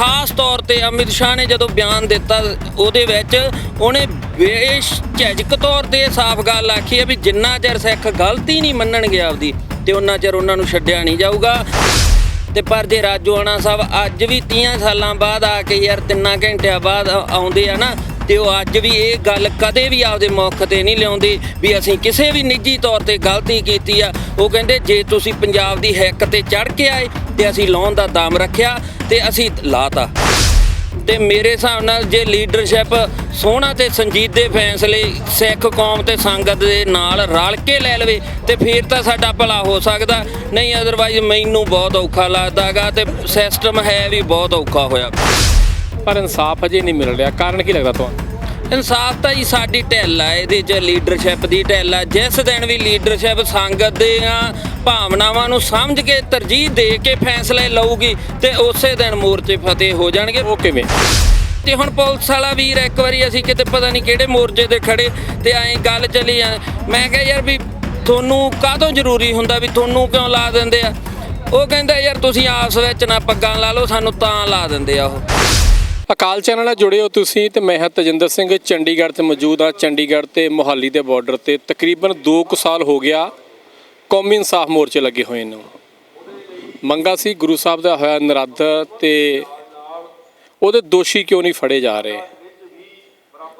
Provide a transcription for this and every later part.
ਖਾਸ ਤੌਰ ਤੇ ਅਮਿਤ ਸ਼ਾਹ ਨੇ ਜਦੋਂ ਬਿਆਨ ਦਿੱਤਾ ਉਹਦੇ ਵਿੱਚ, ਉਹਨੇ ਬੇਝਿਜਕ ਤੌਰ ਤੇ ਸਾਫ਼ ਗੱਲ ਆਖੀ ਹੈ ਵੀ ਜਿੰਨਾ ਚਿਰ ਸਿੱਖ ਗਲਤੀ ਨਹੀਂ ਮੰਨਣਗੇ ਆਪਦੀ, ਤੇ ਉਹਨਾਂ ਚਿਰ ਉਹਨਾਂ ਨੂੰ ਛੱਡਿਆ ਨਹੀਂ ਜਾਊਗਾ। ਤੇ ਪਰ ਜੇ ਰਾਜੋਆਣਾ ਸਾਹਿਬ ਅੱਜ ਵੀ 30 ਸਾਲਾਂ ਬਾਅਦ ਆ ਕੇ ਯਾਰ ਤਿੰਨਾਂ ਘੰਟਿਆਂ ਬਾਅਦ ਆਉਂਦੇ ਆ ਨਾ, ਤੇ ਉਹ ਅੱਜ ਵੀ ਇਹ ਗੱਲ ਕਦੇ ਵੀ ਆਪਦੇ ਮੁੱਖ ਤੇ ਨਹੀਂ ਲਿਆਉਂਦੇ ਵੀ ਅਸੀਂ ਕਿਸੇ ਵੀ ਨਿੱਜੀ ਤੌਰ ਤੇ ਗਲਤੀ ਕੀਤੀ ਆ। ਉਹ ਕਹਿੰਦੇ, ਜੇ ਤੁਸੀਂ ਪੰਜਾਬ ਦੀ ਹਿੱਕ ਤੇ ਚੜ ਕੇ ਆਏ, ਤੇ ਅਸੀਂ ਲਾਉਣ ਦਾ ਦਮ ਰੱਖਿਆ ਤੇ ਅਸੀਂ ਲਾਤਾ। ਤੇ ਮੇਰੇ ਹਿਸਾਬ ਨਾਲ ਜੇ ਲੀਡਰਸ਼ਿਪ ਸੋਹਣਾ ਤੇ ਸੰਜੀਦੇ ਫੈਸਲੇ ਸਿੱਖ ਕੌਮ ਤੇ ਸੰਗਤ ਦੇ ਨਾਲ ਰਲ ਕੇ ਲੈ ਲਵੇ, ਤੇ ਫਿਰ ਤਾਂ ਸਾਡਾ ਭਲਾ ਹੋ ਸਕਦਾ। ਨਹੀਂ ਅਦਰਵਾਈਜ਼ ਮੈਨੂੰ ਬਹੁਤ ਔਖਾ ਲੱਗਦਾਗਾ ਤੇ ਸਿਸਟਮ ਹੈ ਵੀ ਬਹੁਤ ਔਖਾ ਹੋਇਆ। ਪਰ ਇਨਸਾਫ ਅਜੇ ਨਹੀਂ ਮਿਲ ਰਿਹਾ। ਕਾਰਨ ਕੀ ਲੱਗਦਾ ਤੁਹਾਨੂੰ? ਇਨਸਾਫ ਤਾਂ ਜੀ ਸਾਡੀ ਢਿੱਲ ਆ ਇਹਦੇ 'ਚ ਲੀਡਰਸ਼ਿਪ ਦੀ ਢਿੱਲ ਆ। ਜਿਸ ਦਿਨ ਵੀ ਲੀਡਰਸ਼ਿਪ ਸੰਗਤ ਦੀਆਂ ਭਾਵਨਾਵਾਂ ਨੂੰ ਸਮਝ ਕੇ ਤਰਜੀਹ ਦੇ ਕੇ ਫੈਸਲੇ ਲਊਗੀ ਤੇ ਉਸੇ ਦਿਨ ਮੋਰਚੇ ਫਤਿਹ ਹੋ ਜਾਣਗੇ। ਉਹ ਕਿਵੇਂ? ਤੇ ਹੁਣ ਪੁਲਿਸ ਵਾਲਾ ਵੀਰ ਇੱਕ ਵਾਰੀ ਅਸੀਂ ਕਿਤੇ ਪਤਾ ਨਹੀਂ ਕਿਹੜੇ ਮੋਰਚੇ ਤੇ ਖੜੇ ਤੇ ਐਂ ਗੱਲ ਚੱਲੀ ਜਾਂ ਮੈਂ ਕਿਹਾ ਯਾਰ ਵੀ ਤੁਹਾਨੂੰ ਕਾਹਦੋਂ ਜ਼ਰੂਰੀ ਹੁੰਦਾ ਵੀ ਤੁਹਾਨੂੰ ਕਿਉਂ ਲਾ ਦਿੰਦੇ ਆ? ਉਹ ਕਹਿੰਦਾ ਯਾਰ ਤੁਸੀਂ ਆਪਸ ਵਿੱਚ ਨਾ ਪੱਗਾਂ ਲਾ ਲਓ ਸਾਨੂੰ ਤਾਂ ਲਾ ਦਿੰਦੇ ਆ ਉਹ। ਅਕਾਲ ਚੈਨਲ ਨਾਲ ਜੁੜੇ ਹੋ ਤੁਸੀਂ ਤੇ ਮੈਂ ਹਾਂ ਤਜਿੰਦਰ ਸਿੰਘ, ਚੰਡੀਗੜ੍ਹ ਤੇ ਮੌਜੂਦ ਹਾਂ। ਚੰਡੀਗੜ੍ਹ ਤੇ ਮੋਹਾਲੀ ਦੇ ਬਾਰਡਰ ਤੇ ਤਕਰੀਬਨ 2 ਕੁ ਸਾਲ ਹੋ ਗਿਆ ਕੌਮੀ ਇਨਸਾਫ ਮੋਰਚੇ ਲੱਗੇ ਹੋਏ ਨੇ। ਮੰਗਾ ਸੀ ਗੁਰੂ ਸਾਹਿਬ ਦਾ ਹੋਇਆ ਨਰਾਦ ਤੇ ਉਹਦੇ ਦੋਸ਼ੀ ਕਿਉਂ ਨਹੀਂ ਫੜੇ ਜਾ ਰਹੇ?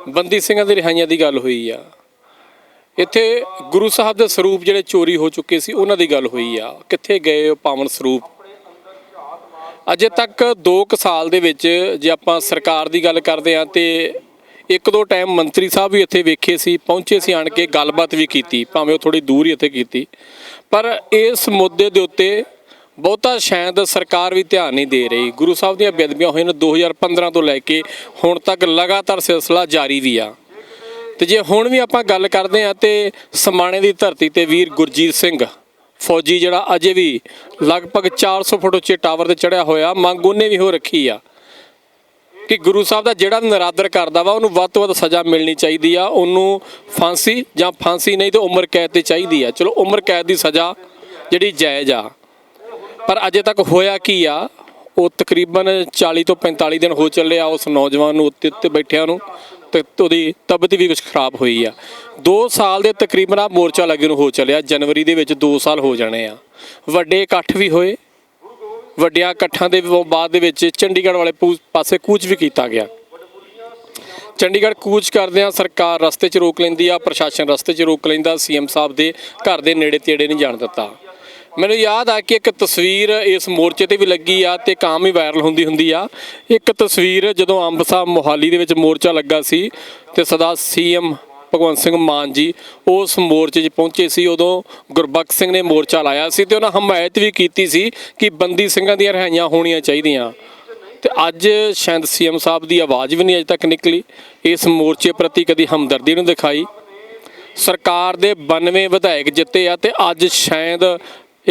ਬੰਦੀ ਸਿੰਘਾਂ ਦੀ ਰਿਹਾਈਆਂ ਦੀ ਗੱਲ ਹੋਈ ਆ। ਇੱਥੇ ਗੁਰੂ ਸਾਹਿਬ ਦੇ ਸਰੂਪ ਜਿਹੜੇ ਚੋਰੀ ਹੋ ਚੁੱਕੇ ਸੀ, ਉਹਨਾਂ ਦੀ ਗੱਲ ਹੋਈ ਆ। ਕਿੱਥੇ ਗਏ ਉਹ ਪਾਵਨ ਸਰੂਪ? ਅਜੇ ਤੱਕ 2 ਕੁ ਸਾਲ ਦੇ ਵਿੱਚ ਜੇ ਆਪਾਂ ਸਰਕਾਰ ਦੀ ਗੱਲ ਕਰਦੇ ਹਾਂ ਤੇ ਇੱਕ ਦੋ ਟਾਈਮ ਮੰਤਰੀ ਸਾਹਿਬ ਵੀ ਇੱਥੇ ਵੇਖੇ ਸੀ, ਪਹੁੰਚੇ ਸੀ, ਆਣ ਕੇ ਗੱਲਬਾਤ ਵੀ ਕੀਤੀ, ਭਾਵੇਂ ਉਹ ਥੋੜੀ ਦੂਰ ਹੀ ਇੱਥੇ ਕੀਤੀ। ਪਰ ਇਸ ਮੁੱਦੇ ਦੇ ਉੱਤੇ ਬਹੁਤਾ ਸ਼ਾਇਦ ਸਰਕਾਰ ਵੀ ਧਿਆਨ ਨਹੀਂ ਦੇ ਰਹੀ। ਗੁਰੂ ਸਾਹਿਬ ਦੀਆਂ ਬੇਦਬੀਆਂ ਹੋਈਆਂ ਨੇ 2015 ਤੋਂ ਲੈ ਕੇ ਹੁਣ ਤੱਕ ਲਗਾਤਾਰ ਸਿਲਸਿਲਾ ਜਾਰੀ ਵੀ ਆ। ਤੇ ਜੇ ਹੁਣ ਵੀ ਆਪਾਂ ਗੱਲ ਕਰਦੇ ਆ ਤੇ ਸਮਾਣੇ ਦੀ ਧਰਤੀ ਤੇ ਵੀਰ ਗੁਰਜੀਤ ਸਿੰਘ ਫੌਜੀ ਜਿਹੜਾ ਅਜੇ ਵੀ ਲਗਭਗ 400 ਫੁੱਟ ਉੱਚੇ ਟਾਵਰ ਤੇ ਚੜਿਆ ਹੋਇਆ, ਮੰਗ ਉਹਨੇ ਵੀ ਹੋ ਰੱਖੀ ਆ। ਕਿ ਗੁਰੂ ਸਾਹਿਬ ਦਾ ਜਿਹੜਾ ਨਰਾਦਰ ਕਰਦਾ ਵਾ, ਉਹਨੂੰ ਵੱਧ ਤੋਂ ਵੱਧ ਸਜ਼ਾ ਮਿਲਣੀ ਚਾਹੀਦੀ ਆ, ਉਹਨੂੰ ਫਾਂਸੀ ਜਾਂ ਫਾਂਸੀ ਨਹੀਂ ਤੇ ਉਮਰ ਕੈਦ ਤੇ ਚਾਹੀਦੀ ਆ। ਚਲੋ, ਉਮਰ ਕੈਦ ਦੀ ਸਜ਼ਾ ਜਿਹੜੀ ਜਾਇਜ਼ ਆ। ਪਰ ਅਜੇ ਤੱਕ ਹੋਇਆ ਕੀ ਆ? ਉਹ ਤਕਰੀਬਨ 40 ਤੋਂ 45 ਦਿਨ ਹੋ ਚੱਲੇ ਆ ਉਸ ਨੌਜਵਾਨ ਨੂੰ ਉੱਤੇ ਉੱਤੇ ਬੈਠਿਆਂ ਨੂੰ। ਤੇ ਉਹਦੀ ਤਬੀਅਤ ਵੀ ਕੁਝ ਖਰਾਬ ਹੋਈ ਆ। 2 ਸਾਲ ਦੇ ਤਕਰੀਬਨ ਆ ਮੋਰਚਾ ਲੱਗੇ ਨੂੰ ਹੋ ਚੱਲਿਆ। ਜਨਵਰੀ ਦੇ ਵਿੱਚ 2 ਸਾਲ ਹੋ ਜਾਣੇ ਆ। ਵੱਡੇ ਇਕੱਠ ਵੀ ਹੋਏ। ਵੱਡਿਆਂ ਇਕੱਠਾਂ ਦੇ ਬਾਅਦ ਦੇ ਵਿੱਚ ਚੰਡੀਗੜ੍ਹ ਵਾਲੇ ਪੂ- ਪਾਸੇ ਕੂਚ ਵੀ ਕੀਤਾ ਗਿਆ। ਚੰਡੀਗੜ੍ਹ ਕੂਚ ਕਰਦਿਆਂ ਸਰਕਾਰ ਰਸਤੇ 'ਚ ਰੋਕ ਲੈਂਦੀ ਆ, ਪ੍ਰਸ਼ਾਸਨ ਰਸਤੇ 'ਚ ਰੋਕ ਲੈਂਦਾ, ਸੀਐਮ ਸਾਹਿਬ ਦੇ ਘਰ ਦੇ ਨੇੜੇ ਤੇੜੇ ਨਹੀਂ ਜਾਣ ਦਿੱਤਾ। ਮੈਨੂੰ ਯਾਦ ਆ ਕਿ ਇੱਕ ਤਸਵੀਰ ਇਸ ਮੋਰਚੇ ਤੇ ਵੀ ਲੱਗੀ ਆ ਤੇ ਕਾਮ ਹੀ ਵਾਇਰਲ ਹੁੰਦੀ ਹੁੰਦੀ ਆ। ਇੱਕ ਤਸਵੀਰ ਜਦੋਂ ਅੰਬ ਸਾਹਿਬ ਮੋਹਾਲੀ ਦੇ ਵਿੱਚ ਮੋਰਚਾ ਲੱਗਾ ਸੀ ਤੇ ਸਦਾ ਸੀਐਮ ਭਗਵੰਤ ਸਿੰਘ ਮਾਨ ਜੀ ਉਸ ਮੋਰਚੇ 'ਚ ਪਹੁੰਚੇ ਸੀ, ਉਦੋਂ ਗੁਰਬਖਸ਼ ਸਿੰਘ ਨੇ ਮੋਰਚਾ ਲਾਇਆ ਸੀ ਤੇ ਉਹਨਾਂ ਹਮਾਇਤ ਵੀ ਕੀਤੀ ਸੀ ਕਿ ਬੰਦੀ ਸਿੰਘਾਂ ਦੀਆਂ ਰਿਹਾਈਆਂ ਹੋਣੀਆਂ ਚਾਹੀਦੀਆਂ। ਤੇ ਅੱਜ ਸ਼ਾਇਦ ਸੀਐਮ ਸਾਹਿਬ ਦੀ ਆਵਾਜ਼ ਵੀ ਨਹੀਂ ਅਜੇ ਤੱਕ ਨਿਕਲੀ। ਇਸ ਮੋਰਚੇ ਪ੍ਰਤੀ ਕਦੀ ਹਮਦਰਦੀ ਨੂੰ ਦਿਖਾਈ। ਸਰਕਾਰ ਦੇ 92 ਵਿਧਾਇਕ ਜਿੱਤੇ ਆ ਤੇ ਅੱਜ ਸ਼ਾਇਦ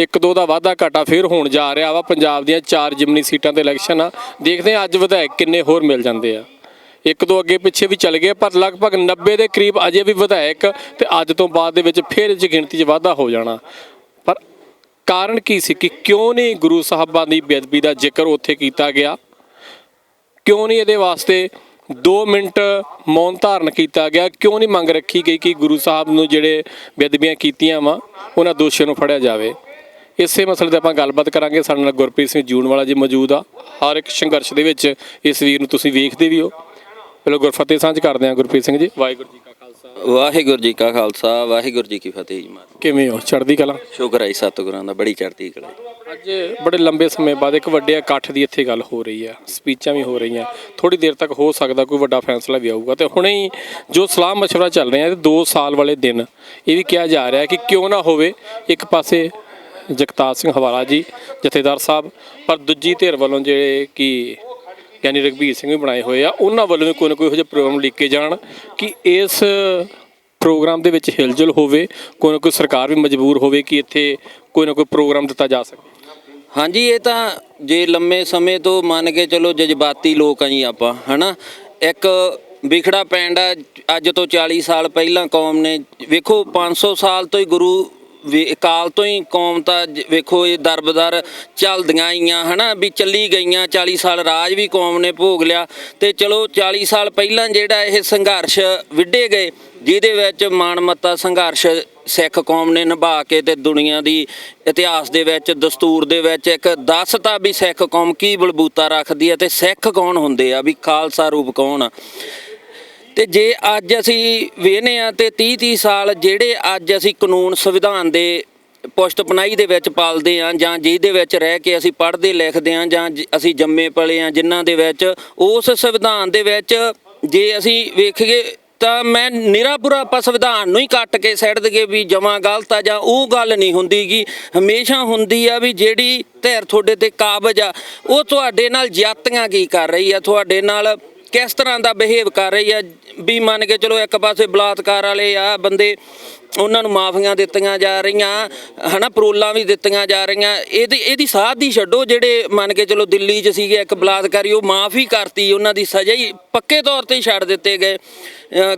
ਇੱਕ ਦੋ ਦਾ ਵਾਧਾ ਘਾਟਾ ਫੇਰ ਹੋਣ ਜਾ ਰਿਹਾ ਵਾ, ਪੰਜਾਬ ਦੀਆਂ ਚਾਰ ਜਿਮਨੀ ਸੀਟਾਂ ਤੇ ਇਲੈਕਸ਼ਨ ਆ। ਦੇਖਦੇ ਆ ਅੱਜ ਵਿਧਾਇਕ ਕਿੰਨੇ ਹੋਰ ਮਿਲ ਜਾਂਦੇ ਆ। ਇੱਕ ਦੋ ਅੱਗੇ ਪਿੱਛੇ ਵੀ ਚੱਲ ਗਏ ਪਰ ਲਗਭਗ 90 ਦੇ ਕਰੀਬ ਅਜੇ ਵੀ ਵਿਧਾਇਕ ਤੇ ਅੱਜ ਤੋਂ ਬਾਅਦ ਦੇ ਵਿੱਚ ਫੇਰ ਇਹ ਗਿਣਤੀ 'ਚ ਵਾਧਾ ਹੋ ਜਾਣਾ। ਪਰ ਕਾਰਨ ਕੀ ਸੀ ਕਿ ਕਿਉਂ ਨਹੀਂ ਗੁਰੂ ਸਾਹਿਬਾਂ ਦੀ ਬੇਅਦਬੀ ਦਾ ਜ਼ਿਕਰ ਉੱਥੇ ਕੀਤਾ ਗਿਆ? ਕਿਉਂ ਨਹੀਂ ਇਹਦੇ ਵਾਸਤੇ 2 ਮਿੰਟ ਮੌਨ ਧਾਰਨ ਕੀਤਾ ਗਿਆ? ਕਿਉਂ ਨਹੀਂ ਮੰਗ ਰੱਖੀ ਗਈ ਕਿ ਗੁਰੂ ਸਾਹਿਬ ਨੂੰ ਜਿਹੜੇ ਬੇਅਦਬੀਆਂ ਕੀਤੀਆਂ ਵਾ, ਉਹਨਾਂ ਦੋਸ਼ੀਆਂ ਨੂੰ ਫੜਿਆ ਜਾਵੇ? ਇਸੇ ਮਸਲੇ ਤੇ ਆਪਾਂ ਗੱਲਬਾਤ ਕਰਾਂਗੇ। ਸਾਡੇ ਨਾਲ ਗੁਰਪ੍ਰੀਤ ਸਿੰਘ ਜੂਨਵਾਲਾ ਜੀ ਮੌਜੂਦ ਆ। ਹਰ ਇੱਕ ਸੰਘਰਸ਼ ਦੇ ਵਿੱਚ ਇਸ ਵੀਰ ਨੂੰ ਤੁਸੀਂ ਵੇਖਦੇ ਵੀ ਹੋ। ਪਹਿਲਾਂ ਗੁਰਫਤਿਹ ਸਾਂਝ ਕਰਦੇ ਆ ਗੁਰਪ੍ਰੀਤ ਸਿੰਘ ਜੀ। ਵਾਹਿਗੁਰੂ ਜੀ ਕਾ ਖਾਲਸਾ। ਵਾਹਿਗੁਰੂ ਜੀ ਕਾ ਖਾਲਸਾ ਵਾਹਿਗੁਰੂ ਜੀ ਕੀ ਫਤਿਹ ਜੀ ਮਾਤਾ। ਕਿਵੇਂ ਹੋ? ਚੜ੍ਹਦੀ ਕਲਾ? ਸ਼ੁਕਰ ਹੈ ਸਤਿਗੁਰਾਂ ਦਾ ਬੜੀ ਚੜ੍ਹਦੀ ਕਲਾ ਅੱਜ ਬੜੇ ਲੰਬੇ ਸਮੇਂ ਬਾਅਦ ਇੱਕ ਵੱਡੇ ਇਕੱਠ ਦੀ ਇੱਥੇ ਗੱਲ ਹੋ ਰਹੀ ਆ। ਸਪੀਚਾਂ ਵੀ ਹੋ ਰਹੀਆਂ। ਥੋੜੀ ਦੇਰ ਤੱਕ ਹੋ ਸਕਦਾ ਕੋਈ ਵੱਡਾ ਫੈਸਲਾ ਵੀ ਆਊਗਾ। ਤੇ ਹੁਣੇ ਹੀ ਜੋ ਸਲਾਹ ਮਸ਼ਵਰਾ ਚੱਲ ਰਿਹਾ ਤੇ 2 ਸਾਲ ਵਾਲੇ ਦਿਨ। ਇਹ ਵੀ ਕਿਹਾ ਜਾ ਰਿਹਾ ਕਿ ਕਿਉਂ ਨਾ ਹੋਵੇ ਇੱਕ ਪਾਸੇ ਜਗਤਾਰ ਸਿੰਘ ਹਵਾਲਾ ਜੀ, ਜਥੇਦਾਰ ਸਾਹਿਬ, ਪਰ ਦੂਜੀ ਧਿਰ ਵੱਲੋਂ ਜਿਹੜੇ ਕਿ ਯਾਨੀ ਰਗਵੀਰ ਸਿੰਘ ਵੀ ਬਣਾਏ ਹੋਏ ਆ, ਉਹਨਾਂ ਵੱਲੋਂ ਵੀ ਕੋਈ ਨਾ ਕੋਈ ਇਹੋ ਜਿਹਾ ਪ੍ਰੋਗਰਾਮ ਲਿਖ ਕੇ ਜਾਣ ਕਿ ਇਸ ਪ੍ਰੋਗਰਾਮ ਦੇ ਵਿੱਚ ਹਿਲਜੁਲ ਹੋਵੇ, ਕੋਈ ਨਾ ਕੋਈ ਸਰਕਾਰ ਵੀ ਮਜਬੂਰ ਹੋਵੇ ਕਿ ਇੱਥੇ ਕੋਈ ਨਾ ਕੋਈ ਪ੍ਰੋਗਰਾਮ ਦਿੱਤਾ ਜਾ ਸਕੇ। ਹਾਂਜੀ, ਇਹ ਤਾਂ ਜੇ ਲੰਮੇ ਸਮੇਂ ਤੋਂ ਮੰਨ ਕੇ ਚਲੋ ਜਜ਼ਬਾਤੀ ਲੋਕ ਆਂ ਜੀ ਆਪਾਂ, ਹਨਾ? ਇੱਕ ਵਿਖੜਾ ਪੈਂਦਾ ਅੱਜ ਤੋਂ 40 ਸਾਲ ਪਹਿਲਾਂ ਕੌਮ ਨੇ, ਵੇਖੋ 500 ਸਾਲ ਤੋਂ ਹੀ ਗੁਰੂ ਵੀ ਅਕਾਲ ਤੋਂ ਹੀ ਕੌਮ ਤਾਂ ਜ- ਵੇਖੋ ਇਹ ਦਰਬਦਰ ਚੱਲਦੀਆਂ ਆਈਆਂ, ਹਨਾ? ਵੀ ਚੱਲੀ ਗਈਆਂ 40 ਸਾਲ ਰਾਜ ਵੀ ਕੌਮ ਨੇ ਭੋਗ ਲਿਆ। ਤੇ ਚਲੋ 40 ਸਾਲ ਪਹਿਲਾਂ ਜਿਹੜਾ ਇਹ ਸੰਘਰਸ਼ ਵਿੱਢੇ ਗਏ, ਜਿਹਦੇ ਵਿੱਚ ਮਾਨਮੱਤਾ ਸੰਘਰਸ਼ ਸਿੱਖ ਕੌਮ ਨੇ ਨਿਭਾ ਕੇ ਤੇ ਦੁਨੀਆ ਦੀ ਇਤਿਹਾਸ ਦੇ ਵਿੱਚ, ਦਸਤੂਰ ਦੇ ਵਿੱਚ ਇੱਕ ਦੱਸਤਾ ਵੀ ਸਿੱਖ ਕੌਮ ਕੀ ਬਲਬੂਤਾ ਰੱਖਦੀ ਹੈ ਤੇ ਸਿੱਖ ਕੌਣ ਹੁੰਦੇ ਆ? ਵੀ ਖਾਲਸਾ ਰੂਪ ਕੌਣ ਆ? ਤੇ ਜੇ ਅੱਜ ਅਸੀਂ ਵੇਖਨੇ ਆ ਤੇ 30 30 ਸਾਲ ਜਿਹੜੇ ਅੱਜ ਅਸੀਂ ਕਾਨੂੰਨ ਸੰਵਿਧਾਨ ਦੇ ਪੁਸ਼ਤ ਪਨਾਈ ਦੇ ਵਿੱਚ ਪਾਲਦੇ ਆ ਜਾਂ ਜਿਹਦੇ ਵਿੱਚ ਰਹਿ ਕੇ ਅਸੀਂ ਪੜ੍ਹਦੇ ਲਿਖਦੇ ਆ ਜਾਂ ਜ- ਅਸੀਂ ਜੰਮੇ ਪਲੇ ਆ ਜਿਨ੍ਹਾਂ ਦੇ ਵਿੱਚ, ਉਸ ਸੰਵਿਧਾਨ ਦੇ ਵਿੱਚ ਜੇ ਅਸੀਂ ਵੇਖੀਏ ਤਾਂ ਮੈਂ ਨਿਰਾਪੁਰਾ ਆਪਾਂ ਸੰਵਿਧਾਨ ਨੂੰ ਹੀ ਕੱਟ ਕੇ ਸੱਟ ਦਈਏ ਵੀ ਜਮਾ ਗਲਤ ਆ ਜਾਂ ਉਹ ਗੱਲ ਨਹੀਂ ਹੁੰਦੀਗੀ ਹਮੇਸ਼ਾ ਹੁੰਦੀ ਆ ਵੀ ਜਿਹੜੀ ਧਿਰ ਤੁਹਾਡੇ ਤੇ ਕਾਬਜ ਆ, ਉਹ ਤੁਹਾਡੇ ਨਾਲ ਜਾਤੀਆਂ ਕੀ ਕਰ ਰਹੀ ਆ, ਤੁਹਾਡੇ ਨਾਲ ਕਿਸ ਤਰ੍ਹਾਂ ਦਾ ਬਿਹੇਵ ਕਰ ਰਹੀ ਆ? ਵੀ ਮੰਨ ਕੇ ਚਲੋ ਇੱਕ ਪਾਸੇ ਬਲਾਤਕਾਰ ਵਾਲੇ ਆ, ਬੰਦੇ ਉਹਨਾਂ ਨੂੰ ਮਾਫੀਆਂ ਦਿੱਤੀਆਂ ਜਾ ਰਹੀਆਂ ਹਨਾ ਪਰੋਲਾਂ ਵੀ ਦਿੱਤੀਆਂ ਜਾ ਰਹੀਆਂ। ਇਹਦੀ ਇਹਦੀ ਸਾਥ ਹੀ ਛੱਡੋ ਜਿਹੜੇ ਮੰਨ ਕੇ ਚਲੋ ਦਿੱਲੀ 'ਚ ਸੀਗੇ ਇੱਕ ਬਲਾਤਕਾਰੀ ਉਹ ਮਾਫ ਕਰਤੀ ਉਹਨਾਂ ਦੀ ਸਜ਼ਾ ਹੀ ਪੱਕੇ ਤੌਰ ਤੇ ਛੱਡ ਦਿੱਤੇ ਗਏ।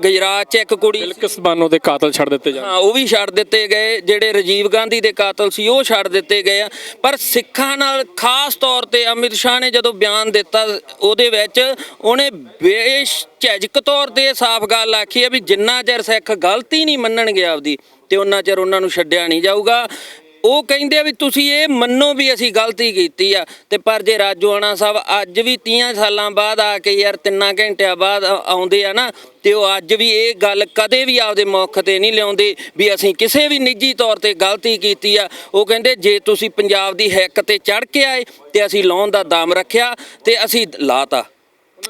ਗੁਜਰਾਤ 'ਚ ਇੱਕ ਕੁੜੀ ਬਿਲਕਿਸ ਬਾਨੋ ਦੇ ਕਾਤਲ ਛੱਡ ਦਿੱਤੇ ਜਾਂਦੇ ਹਾਂ ਉਹ ਵੀ ਛੱਡ ਦਿੱਤੇ ਗਏ ਜਿਹੜੇ ਰਾਜੀਵ ਗਾਂਧੀ ਦੇ ਕਾਤਲ ਸੀ ਉਹ ਛੱਡ ਦਿੱਤੇ ਗਏ ਆ। ਪਰ ਸਿੱਖਾਂ ਨਾਲ ਖਾਸ ਤੌਰ ਤੇ ਅਮਿਤ ਸ਼ਾਹ ਨੇ ਜਦੋਂ ਬਿਆਨ ਦਿੱਤਾ ਉਹਦੇ ਵਿੱਚ ਉਹਨੇ ਬੇਸ਼ ਝਿਜਕ ਤੌਰ ਤੇ ਸਾਫ਼ ਗੱਲ ਆਖੀ ਹੈ ਵੀ ਜਿੰਨਾ ਚਿਰ ਸਿੱਖ ਗਲਤੀ ਨਹੀਂ ਮੰਨਣਗੇ ਆਪਦੀ ਤੇ ਉਹਨਾਂ ਚਿਰ ਉਹਨਾਂ ਨੂੰ ਛੱਡਿਆ ਨਹੀਂ ਜਾਊਗਾ। ਉਹ ਕਹਿੰਦੇ ਆ ਵੀ ਤੁਸੀਂ ਇਹ ਮੰਨੋ ਵੀ ਅਸੀਂ ਗਲਤੀ ਕੀਤੀ ਆ। ਤੇ ਪਰ ਜੇ ਰਾਜੋਆਣਾ ਸਾਹਿਬ, ਅੱਜ ਵੀ 30 ਸਾਲਾਂ ਬਾਅਦ ਆ ਕੇ ਯਾਰ ਤਿੰਨਾਂ ਘੰਟਿਆਂ ਬਾਅਦ ਆਉਂਦੇ ਆ ਨਾ, ਤੇ ਉਹ ਅੱਜ ਵੀ ਇਹ ਗੱਲ ਕਦੇ ਵੀ ਆਪਦੇ ਮੁੱਖ ਤੇ ਨਹੀਂ ਲਿਆਉਂਦੇ ਵੀ ਅਸੀਂ ਕਿਸੇ ਵੀ ਨਿੱਜੀ ਤੌਰ ਤੇ ਗਲਤੀ ਕੀਤੀ ਆ। ਉਹ ਕਹਿੰਦੇ, ਜੇ ਤੁਸੀਂ ਪੰਜਾਬ ਦੀ ਹਿੱਕ ਤੇ ਚੜ ਕੇ ਆਏ, ਤੇ ਅਸੀਂ ਲਾਉਣ ਦਾ ਦਮ ਰੱਖਿਆ ਤੇ ਅਸੀਂ ਲਾਤਾ।